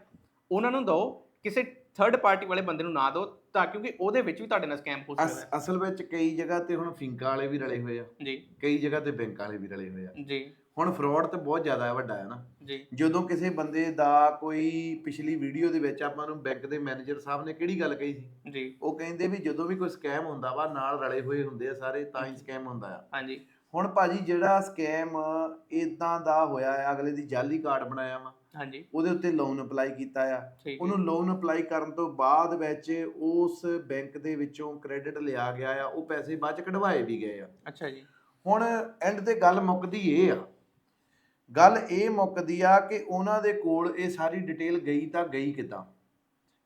ਉਹਨਾਂ ਨੂੰ ਦਿਓ ਕਿਸੇ ਥਰਡ ਪਾਰਟੀ ਵਾਲੇ ਬੰਦੇ ਨੂੰ ਨਾ ਦਿਓ ਤਾਂ ਕਿਉਂਕਿ ਉਹਦੇ ਵਿੱਚ ਵੀ ਤੁਹਾਡੇ ਨਾਲ ਸਕੈਮ ਹੋ ਸਕਦਾ ਅਸਲ ਵਿੱਚ ਕਈ ਜਗ੍ਹਾ ਤੇ ਹੁਣ ਫਿੰਕਾ ਵਾਲੇ ਵੀ ਰਲੇ ਹੋਏ ਆ। ਹੈ ਜੀ। ਕਈ ਜਗ੍ਹਾ ਤੇ ਬੈਂਕ ਵਾਲੇ ਵੀ ਰਲੇ ਹੋਏ ਆ। ਜੀ। ਹੁਣ ਫਰਾਡ ਤੇ ਬਹੁਤ ਜ਼ਿਆਦਾ ਹੈ ਵੱਡਾ ਹੈ ਨਾ। ਜੀ। ਜਦੋਂ ਕਿਸੇ ਬੰਦੇ ਦਾ ਕੋਈ ਪਿਛਲੀ ਵੀਡੀਓ ਦੇ ਵਿੱਚ ਆਪਾਂ ਨੂੰ ਬੈਂਕ ਦੇ ਮੈਨੇਜਰ ਸਾਹਿਬ ਨੇ ਕਿਹੜੀ ਗੱਲ ਕਹੀ ਸੀ? ਜੀ। ਉਹ ਕਹਿੰਦੇ ਵੀ ਜਦੋਂ ਵੀ ਕੋਈ ਸਕੈਮ ਹੁੰਦਾ ਵਾ ਨਾਲ ਰਲੇ ਹੋਏ ਹੁੰਦੇ ਆ ਸਾਰੇ ਤਾਂ ਹੀ ਸਕੈਮ ਹੁੰਦਾ ਆ। ਹਾਂਜੀ। ਹੁਣ ਭਾਜੀ ਜਿਹੜਾ ਸਕੈਮ ਇਦਾਂ ਦਾ ਹੋਇਆ ਹੈ ਅਗਲੇ ਦੀ ਜਾਲੀ ਕਾਰਡ ਬਣਾਇਆ ਵਾ ਹਾਂਜੀ। ਉਹਦੇ ਉੱਤੇ ਲੋਨ ਅਪਲਾਈ ਕੀਤਾ ਆ। ਠੀਕ ਹੈ। ਉਹਨੂੰ ਲੋਨ ਅਪਲਾਈ ਕਰਨ ਤੋਂ ਬਾਅਦ ਵਿੱਚ ਉਸ ਬੈਂਕ ਦੇ ਵਿੱਚੋਂ ਕ੍ਰੈਡਿਟ ਲਿਆ ਗਿਆ ਆ। ਉਹ ਪੈਸੇ ਬਾਅਦ ਚ ਕਢਵਾਏ ਵੀ ਗਏ ਆ। ਅੱਛਾ ਜੀ। ਹੁਣ ਐਂਡ ਤੇ ਗੱਲ ਮੁੱਕਦੀ ਇਹ ਆ। ਗੱਲ ਇਹ ਮੁੱਕਦੀ ਆ ਕਿ ਉਹਨਾਂ ਦੇ ਕੋਲ ਇਹ ਸਾਰੀ ਡਿਟੇਲ ਗਈ ਤਾਂ ਗਈ ਕਿਦਾਂ?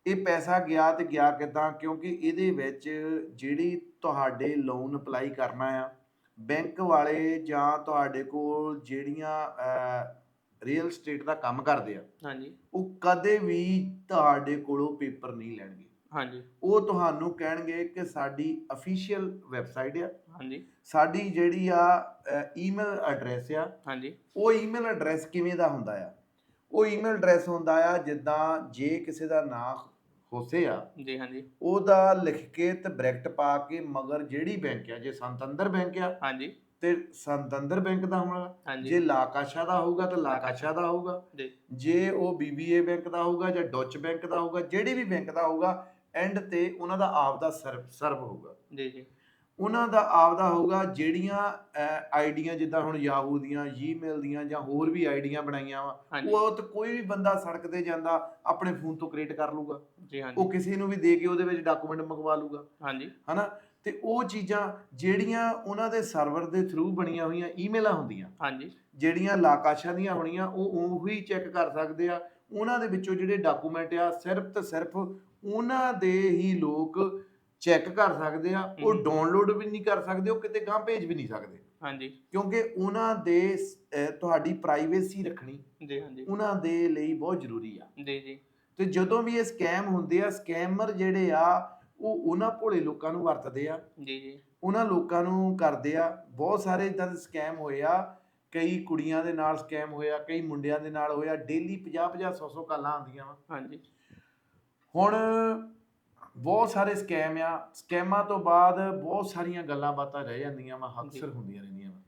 ਇਹ ਪੈਸਾ ਗਿਆ ਤੇ ਗਿਆ ਕਿਦਾਂ? ਕਿਉਂਕਿ ਇਹਦੇ ਵਿੱਚ ਜਿਹੜੀ ਤੁਹਾਡੇ ਲੋਨ ਅਪਲਾਈ ਕਰਨਾ ਆ ਬੈਂਕ ਵਾਲੇ ਜਾਂ ਤੁਹਾਡੇ ਕੋਲ ਜਿਹੜੀਆਂ ਰੀਅਲ ਸਟੇਟ ਦਾ ਕੰਮ ਕਰਦੇ ਆ ਹਾਂਜੀ। ਉਹ ਕਦੇ ਵੀ ਤੁਹਾਡੇ ਕੋਲੋਂ ਪੇਪਰ ਨਹੀਂ ਲੈਣਗੇ। ਹਾਂਜੀ। ਉਹ ਤੁਹਾਨੂੰ ਕਹਿਣਗੇ ਕਿ ਸਾਡੀ ਅਫੀਸ਼ੀਅਲ ਵੈਬਸਾਈਟ ਆ। ਹਾਂਜੀ। ਸਾਡੀ ਜਿਹੜੀ ਆ ਈਮੇਲ ਐਡਰੈਸ ਆ ਹਾਂਜੀ। ਉਹ ਈਮੇਲ ਐਡਰੈਸ ਕਿਵੇਂ ਦਾ ਹੁੰਦਾ ਆ? ਉਹ ਈਮੇਲ ਐਡਰੈਸ ਹੁੰਦਾ ਆ ਜਿੱਦਾਂ ਜੇ ਕਿਸੇ ਦਾ ਨਾਂ ਹੋਸੇ ਆ ਜੀ ਹਾਂਜੀ। ਉਹਦਾ ਲਿਖ ਕੇ ਤੇ ਬ੍ਰੈਕਟ ਪਾ ਕੇ ਮਗਰ ਜਿਹੜੀ ਬੈਂਕ ਆ ਜੇ ਸੰਤੰਦਰ ਬੈਂਕ ਆ ਹਾਂਜੀ। ਤੇ ਸੰਤੰਦਰ ਬੈਂਕ ਦਾ ਹੋਣਾ ਜੇ ਲਾਕਾਸ਼ਾ ਦਾ ਹੋਊਗਾ ਤਾਂ ਲਾਕਾਸ਼ਾ ਦਾ ਹੋਊਗਾ। ਜੀ। ਉਹ ਬੀਬੀਏ ਬੈਂਕ ਦਾ ਹੋਊਗਾ ਜਾਂ ਡੋਚ ਬੈਂਕ ਦਾ ਹੋਊਗਾ ਜਿਹੜੀ ਵੀ ਬੈਂਕ ਦਾ ਹੋਊਗਾ ਐਂਡ ਤੇ ਉਹਨਾਂ ਦਾ ਆਪ ਦਾ ਸਰਵ ਹੋਊਗਾ। ਜੀ ਜੀ। ਉਹਨਾਂ ਦਾ ਆਪਦਾ ਹੋਊਗਾ ਜਿਹੜੀਆਂ ਆਈਡੀਆਂ ਜਿੱਦਾਂ ਹੁਣ ਯਾਹੂ ਦੀਆਂ ਜੀਮੇਲ ਦੀਆਂ ਜਾਂ ਹੋਰ ਵੀ ਆਈਡੀਆਂ ਬਣਾਈਆਂ ਵਾ ਉਹ ਤੇ ਕੋਈ ਵੀ ਬੰਦਾ ਸੜਕ ਤੇ ਜਾਂਦਾ ਆਪਣੇ ਫੋਨ ਤੋਂ ਕ੍ਰੀਏਟ ਕਰ ਲੂਗਾ ਜੀ ਉਹ ਹਾਂਜੀ ਕਿਸੇ ਨੂੰ ਵੀ ਦੇ ਕੇ ਉਹਦੇ ਵਿੱਚ ਡਾਕੂਮੈਂਟ ਮੰਗਵਾ ਲੂਗਾ ਹਾਂਜੀ। ਹਨਾ? ਤੇ ਉਹ ਚੀਜ਼ਾਂ ਜਿਹੜੀਆਂ ਉਹਨਾਂ ਦੇ ਸਰਵਰ ਦੇ ਥਰੂ ਬਣੀਆਂ ਹੋਈਆਂ ਈਮੇਲਾਂ ਹੁੰਦੀਆਂ। ਹਾਂਜੀ। ਜਿਹੜੀਆਂ ਲਾਕਾਸ਼ਾਂ ਦੀਆਂ ਹੋਣੀਆਂ ਉਹ ਉਹੀ ਚੈੱਕ ਕਰ ਸਕਦੇ ਆ। ਉਹਨਾਂ ਦੇ ਵਿੱਚੋਂ ਜਿਹੜੇ ਡਾਕੂਮੈਂਟ ਆ ਸਿਰਫ ਤੇ ਸਿਰਫ ਉਹਨਾਂ ਦੇ ਹੀ ਲੋਕ ਚੈੱਕ ਕਰ ਸਕਦੇ ਆ। ਉਹ। ਡਾਊਨਲੋਡ ਵੀ ਨਹੀਂ ਕਰ ਸਕਦੇ ਉਹ ਕਿਤੇ ਗਾਂ ਭੇਜ ਵੀ ਨਹੀਂ ਸਕਦੇ। ਹਾਂਜੀ। ਕਿਉਂਕਿ ਉਹਨਾਂ ਦੇ ਤੁਹਾਡੀ ਪ੍ਰਾਈਵੇਸੀ ਰੱਖਣੀ ਜੀ ਹਾਂਜੀ। ਉਹਨਾਂ ਦੇ ਲਈ ਬਹੁਤ ਜ਼ਰੂਰੀ ਆ। ਜੀ ਜੀ। ਤੇ ਜਦੋਂ ਵੀ ਇਹ ਸਕੈਮ ਹੁੰਦੇ ਆ ਸਕੈਮਰ ਜਿਹੜੇ ਆ ਉਹ ਉਹਨਾਂ ਭੋਲੇ ਲੋਕਾਂ ਨੂੰ ਵਰਤਦੇ ਆ। ਜੀ ਜੀ। ਉਹਨਾਂ ਲੋਕਾਂ ਨੂੰ ਕਰਦੇ ਆ। ਬਹੁਤ ਸਾਰੇ ਇਦਾਂ ਦੇ ਸਕੈਮ ਹੋਏ ਆ। ਕਈ ਕੁੜੀਆਂ ਦੇ ਨਾਲ ਸਕੈਮ ਹੋਇਆ ਕਈ ਮੁੰਡਿਆਂ ਦੇ ਨਾਲ ਹੋਇਆ ਡੇਲੀ 50 50 100 100 ਕਾਲਾਂ ਆਉਂਦੀਆਂ ਵਾ। ਹਾਂਜੀ। ਹੁਣ ਬਹੁਤ ਸਾਰੇ ਸਕੈਮ ਆ। ਸਕੈਮਾਂ ਤੋਂ ਬਾਅਦ ਬਹੁਤ ਸਾਰੀਆਂ ਗੱਲਾਂ ਬਾਤਾਂ ਰਹਿ ਜਾਂਦੀਆਂ ਵਾ ਅਕਸਰ ਜੀ। ਹੁੰਦੀਆਂ ਰਹਿੰਦੀਆਂ ਵਾ।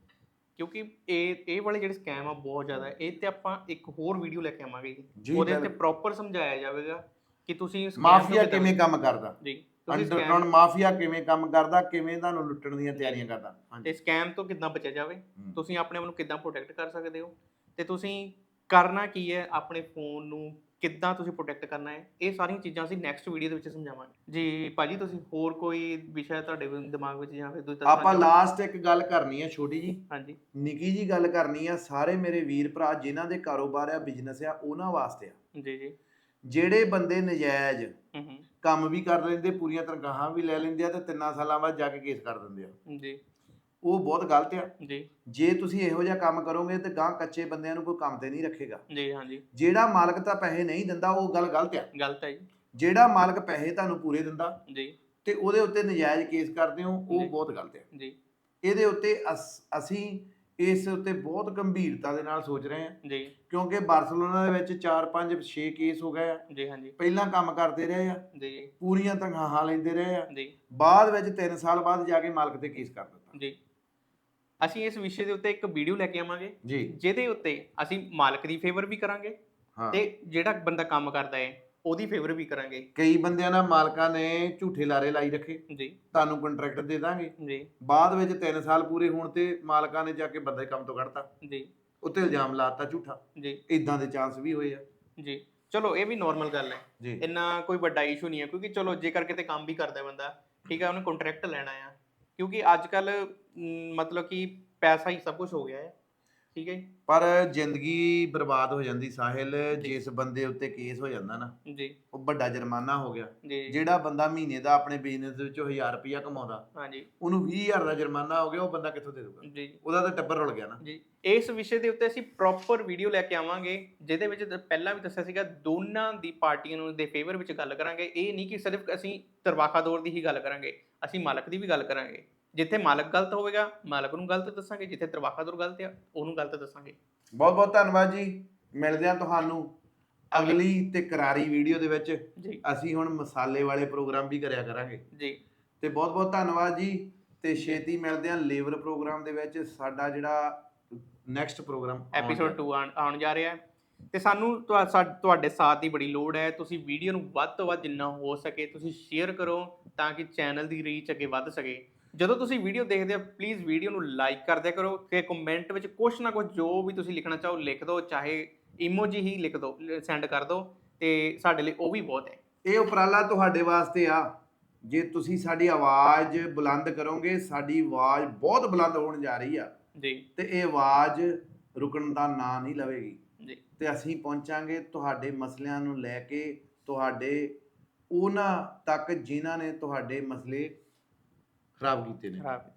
ਕਿਉਂਕਿ ਇਹ ਇਹ ਵਾਲੇ ਜਿਹੜੇ ਸਕੈਮ ਆ ਬਹੁਤ ਜ਼ਿਆਦਾ। ਇਹ ਤੇ ਆਪਾਂ ਇੱਕ ਹੋਰ ਵੀਡੀਓ ਲੈ ਕੇ ਆਵਾਂਗੇ ਉਹਦੇ ਤੇ। ਪ੍ਰੋਪਰ ਸਮਝਾਇਆ ਜਾਵੇਗਾ ਕਿ ਤੁਸੀਂ ਮਾਫੀਆ ਕਿਵੇਂ ਕੰਮ ਕਰਦਾ? ਜੀ। ਤੁਸੀਂ ਅੰਡਰਗਰਾਉਂਡ ਮਾਫੀਆ ਕਿਵੇਂ ਕੰਮ ਕਰਦਾ ਕਿਵੇਂ ਤੁਹਾਨੂੰ ਲੁੱਟਣ ਦੀਆਂ ਤਿਆਰੀਆਂ ਕਰਦਾ? ਤੇ ਹਾਂਜੀ ਸਕੈਮ ਤੋਂ ਕਿੱਦਾਂ ਬਚਿਆ ਜਾਵੇ? ਹਮ। ਤੁਸੀਂ ਆਪਣੇ ਆਪ ਨੂੰ ਕਿੱਦਾਂ ਪ੍ਰੋਟੈਕਟ ਕਰ ਸਕਦੇ ਹੋ? ਤੇ ਤੁਸੀਂ ਕਰਨਾ ਕੀ ਹੈ? ਆਪਣੇ ਫੋਨ ਨੂੰ ਕਿੱਦਾਂ ਤੁਸੀਂ ਪ੍ਰੋਟੈਕਟ ਕਰਨਾ ਹੈ? ਇਹ ਸਾਰੀਆਂ ਚੀਜ਼ਾਂ ਅਸੀਂ ਨੈਕਸਟ ਵੀਡੀਓ ਦੇ ਵਿੱਚ ਸਮਝਾਵਾਂਗੇ। ਜੀ ਭਾਜੀ ਤੁਸੀਂ ਹੋਰ ਕੋਈ ਵਿਸ਼ਾ ਤੁਹਾਡੇ ਦਿਮਾਗ ਵਿੱਚ ਜਾਂ ਫਿਰ ਤੁਸੀਂ ਦੱਸਣਾ ਆਪਾਂ ਚਾਹੋ? ਲਾਸਟ ਇੱਕ ਗੱਲ ਕਰਨੀ ਹੈ ਛੋਟੀ ਜੀ। ਹਾਂਜੀ। ਨਿੱਕੀ ਜੀ ਗੱਲ ਕਰਨੀ ਆ ਸਾਰੇ ਮੇਰੇ ਵੀਰ ਭਰਾ ਜਿਨ੍ਹਾਂ ਦੇ ਕਾਰੋਬਾਰ ਆ ਬਿਜ਼ਨਸ ਆ ਉਹਨਾਂ ਵਾਸਤੇ ਆ। ਜੀ ਜੀ। ਜਿਹੜੇ ਬੰਦੇ ਨਜਾਇਜ਼ ਹੂੰ ਹੂੰ। ਕੰਮ ਵੀ ਕਰ ਲੈਂਦੇ ਪੂਰੀਆਂ ਤਨਖਾਹਾਂ ਵੀ ਲੈ ਲੈਂਦੇ ਆ ਤੇ ਤਿੰਨਾਂ ਸਾਲਾਂ ਬਾਅਦ ਜਾ ਕੇ ਕੇਸ ਕਰ ਦਿੰਦੇ ਆ। ਜੀ। ਉਹ ਬਹੁਤ ਗਲਤ ਆ। ਜੀ। ਜੇ ਤੁਸੀਂ ਇਹੋ ਜਿਹਾ ਕੰਮ ਕਰੋਗੇ ਤੇ ਗਾਂ ਕੱਚੇ ਬੰਦਿਆਂ ਨੂੰ ਕੋਈ ਕੰਮ ਤੇ ਨਹੀਂ ਰੱਖੇਗਾ। ਜੀ ਹਾਂਜੀ। ਜਿਹੜਾ ਮਾਲਕ ਤਾਂ ਪੈਸੇ ਨਹੀਂ ਦਿੰਦਾ ਉਹ ਗੱਲ ਗਲਤ ਆ। ਗਲਤ ਹੈ ਜੀ। ਜਿਹੜਾ ਮਾਲਕ ਪੈਸੇ ਤੁਹਾਨੂੰ ਪੂਰੇ ਦਿੰਦਾ ਜੀ। ਤੇ ਉਹਦੇ ਉੱਤੇ ਨਜਾਇਜ਼ ਕੇਸ ਕਰਦੇ ਹੋ ਉਹ। ਬਹੁਤ ਗਲਤ ਆ। ਜੀ। ਇਹਦੇ ਉੱਤੇ ਅਸ- ਅਸੀਂ ਇਸ ਉੱਤੇ ਬਹੁਤ ਗੰਭੀਰਤਾ ਦੇ ਨਾਲ ਸੋਚ ਰਹੇ ਹਾਂ। ਜੀ। ਕਿਉਂਕਿ ਬਾਰਸਲੋਨਾ ਦੇ ਵਿੱਚ 4 5 6 ਕੇਸ ਹੋ ਗਏ ਆ। ਜੀ ਹਾਂਜੀ। ਪਹਿਲਾਂ ਕੰਮ ਕਰਦੇ ਰਹੇ ਆ। ਜੀ। ਪੂਰੀਆਂ ਤਨਖਾਹਾਂ ਲੈਂਦੇ ਰਹੇ ਆ। ਜੀ। ਬਾਅਦ ਵਿੱਚ 3 ਸਾਲ ਬਾਅਦ ਜਾ ਕੇ ਮਾਲਕ ਤੇ ਕੇਸ ਕਰ ਦਿੱਤਾ। ਜੀ। ਅਸੀਂ ਇਸ ਵਿਸ਼ੇ ਦੇ ਉੱਤੇ ਇੱਕ ਵੀਡੀਓ ਲੈ ਕੇ ਆਵਾਂਗੇ। ਜੀ। ਜਿਹਦੇ ਉੱਤੇ ਅਸੀਂ ਮਾਲਕ ਦੀ ਫੇਵਰ ਵੀ ਕਰਾਂਗੇ ਹਾਂ। ਤੇ ਜਿਹੜਾ ਬੰਦਾ ਕੰਮ ਕਰਦਾ ਹੈ ਉਹਦੀ ਫੇਵਰ ਵੀ ਕਰਾਂਗੇ। ਕਈ ਬੰਦਿਆਂ ਨਾਲ ਮਾਲਕਾਂ ਨੇ ਝੂਠੇ ਲਾਰੇ ਲਾਈ ਰੱਖੇ। ਜੀ। ਤੁਹਾਨੂੰ ਕੰਟਰੈਕਟ ਦੇ ਦਾਂਗੇ। ਜੀ। ਬਾਅਦ ਵਿੱਚ 3 ਸਾਲ ਪੂਰੇ ਹੋਣ ਤੇ ਮਾਲਕਾਂ ਨੇ ਜਾ ਕੇ ਬੰਦਾ ਹੀ ਕੰਮ ਤੋਂ ਕੱਢਤਾ। ਜੀ। ਉੱਤੇ ਇਲਜ਼ਾਮ ਲਾਤਾ ਝੂਠਾ। ਜੀ। ਇਦਾਂ ਦੇ ਚਾਂਸ ਵੀ ਹੋਏ ਆ। ਜੀ। ਚਲੋ ਇਹ ਵੀ ਨਾਰਮਲ ਗੱਲ ਹੈ। ਜੀ। ਇੰਨਾ ਕੋਈ ਵੱਡਾ ਇਸ਼ੂ ਨਹੀਂ ਹੈ ਕਿਉਂਕਿ ਚਲੋ ਜੇਕਰ ਕਿਤੇ ਕੰਮ ਵੀ ਕਰਦਾ ਬੰਦਾ ਠੀਕ ਹੈ ਉਹਨੇ ਕੰਟਰੈਕਟ ਲੈਣਾ ਆ। ਕਿਉਂਕਿ ਅੱਜ ਕੱਲ ਮਤਲਬ ਕਿ ਪੈਸਾ ਹੀ ਸਭ ਕੁਝ ਹੋ ਗਿਆ ਹੈ ਠੀਕ ਹੈ ਜੀ? ਪਰ ਜ਼ਿੰਦਗੀ ਬਰਬਾਦ ਹੋ ਜਾਂਦੀ ਸਾਹਿਲ ਜਿਸ ਬੰਦੇ ਉੱਤੇ ਕੇਸ ਹੋ ਜਾਂਦਾ ਨਾ ਜੀ। ਉਹ ਵੱਡਾ ਜੁਰਮਾਨਾ ਹੋ ਗਿਆ। ਜੀ। ਜਿਹੜਾ ਬੰਦਾ ਮਹੀਨੇ ਦਾ ਆਪਣੇ ਬਿਜ਼ਨਸ ਦੇ ਵਿੱਚੋਂ 1000 ਰੁਪਇਆ ਕਮਾਉਂਦਾ ਹਾਂਜੀ ਉਹਨੂੰ 20000 ਦਾ ਜੁਰਮਾਨਾ ਹੋ ਗਿਆ ਉਹ ਬੰਦਾ ਕਿੱਥੋਂ ਦੇ ਦੂਗਾ ਜੀ। ਉਹਦਾ ਤਾਂ ਟੱਬਰ ਰੁਲ ਗਿਆ ਨਾ। ਜੀ। ਇਸ ਵਿਸ਼ੇ ਦੇ ਉੱਤੇ ਅਸੀਂ ਪ੍ਰੋਪਰ ਵੀਡੀਓ ਲੈ ਕੇ ਆਵਾਂਗੇ ਜਿਹਦੇ ਵਿੱਚ ਦ- ਪਹਿਲਾਂ ਵੀ ਦੱਸਿਆ ਸੀਗਾ ਦੋਨਾਂ ਦੀ ਪਾਰਟੀਆਂ ਨੂੰ ਦੇ ਫੇਵਰ ਵਿੱਚ ਗੱਲ ਕਰਾਂਗੇ। ਇਹ ਨਹੀਂ ਕਿ ਸਿਰਫ ਅਸੀਂ ਤਰਵਾਖਾ ਦੌਰ ਦੀ ਹੀ ਗੱਲ ਕਰਾਂਗੇ ਅਸੀਂ ਮਾਲਕ ਦੀ ਵੀ ਗੱਲ ਕਰਾਂਗੇ। ਜਿੱਥੇ ਮਾਲਕ ਗਲਤ ਹੋਵੇਗਾ ਮਾਲਕ ਨੂੰ ਗਲਤ ਦੱਸਾਂਗੇ ਜਿੱਥੇ ਤਰਵਾਖਾ ਦੌਰ ਗਲਤ ਆ ਉਹਨੂੰ ਗਲਤ ਦੱਸਾਂਗੇ। ਬਹੁਤ ਬਹੁਤ ਧੰਨਵਾਦ ਜੀ। ਮਿਲਦੇ ਹਾਂ ਤੁਹਾਨੂੰ ਅਗਲੀ ਤੇ ਕਰਾਰੀ ਵੀਡੀਓ ਦੇ ਵਿੱਚ। ਜੀ। ਅਸੀਂ ਹੁਣ ਮਸਾਲੇ ਵਾਲੇ ਪ੍ਰੋਗਰਾਮ ਵੀ ਕਰਿਆ ਕਰਾਂਗੇ। ਜੀ। ਤੇ ਬਹੁਤ ਬਹੁਤ ਧੰਨਵਾਦ ਜੀ। ਤੇ ਛੇਤੀ ਮਿਲਦੇ ਹਾਂ ਲੇਬਰ ਪ੍ਰੋਗਰਾਮ ਦੇ ਵਿੱਚ ਸਾਡਾ ਜਿਹੜਾ ਨੈਕਸਟ ਪ੍ਰੋਗਰਾਮ ਐਪੀਸੋਡ 2 ਆਉਣ ਆਉਣ ਜਾ ਰਿਹਾ ਹੈ। ਤੇ ਸਾਨੂੰ ਤੁਹਾ- ਸਾ- ਤੁਹਾਡੇ ਸਾਥ ਦੀ ਬੜੀ ਲੋੜ ਹੈ। ਤੁਸੀਂ ਵੀਡੀਓ ਨੂੰ ਵੱਧ ਤੋਂ ਵੱਧ ਜਿੰਨਾ ਹੋ ਸਕੇ ਤੁਸੀਂ ਸ਼ੇਅਰ ਕਰੋ ਤਾਂ ਕਿ ਚੈਨਲ ਦੀ ਰੀਚ ਅੱਗੇ ਵੱਧ ਸਕੇ। ਜਦੋਂ ਤੁਸੀਂ ਵੀਡੀਓ ਦੇਖਦੇ ਹੋ ਪਲੀਜ਼ ਵੀਡੀਓ ਨੂੰ ਲਾਈਕ ਕਰ ਦਿਆ ਕਰੋ ਤੇ ਕਮੈਂਟ ਵਿੱਚ ਕੁਛ ਨਾ ਕੁਛ ਜੋ ਵੀ ਤੁਸੀਂ ਲਿਖਣਾ ਚਾਹੋ ਲਿਖ ਦਿਓ ਚਾਹੇ ਇਮੋਜੀ ਹੀ ਲਿਖ ਦਿਓ ਸੈਂਡ ਕਰ ਦਿਓ ਤੇ ਸਾਡੇ ਲਈ ਉਹ ਵੀ ਬਹੁਤ ਹੈ। ਇਹ ਉਪਰਾਲਾ ਤੁਹਾਡੇ ਵਾਸਤੇ ਆ। ਜੇ ਤੁਸੀਂ ਸਾਡੀ ਆਵਾਜ਼ ਬੁਲੰਦ ਕਰੋਗੇ ਸਾਡੀ ਆਵਾਜ਼ ਬਹੁਤ ਬੁਲੰਦ ਹੋਣ ਜਾ ਰਹੀ ਆ। ਜੀ। ਤੇ ਇਹ ਆਵਾਜ਼ ਰੁਕਣ ਦਾ ਨਾਂ ਨਹੀਂ ਲਵੇਗੀ। ਜੀ। ਤੇ ਅਸੀਂ ਪਹੁੰਚਾਂਗੇ ਤੁਹਾਡੇ ਮਸਲਿਆਂ ਨੂੰ ਲੈ ਕੇ ਤੁਹਾਡੇ ਉਹਨਾਂ ਤੱਕ ਜਿਨ੍ਹਾਂ ਨੇ ਤੁਹਾਡੇ ਮਸਲੇ ਖਰਾਬ ਕੀਤੇ ਨੇ ਖਰਾਬ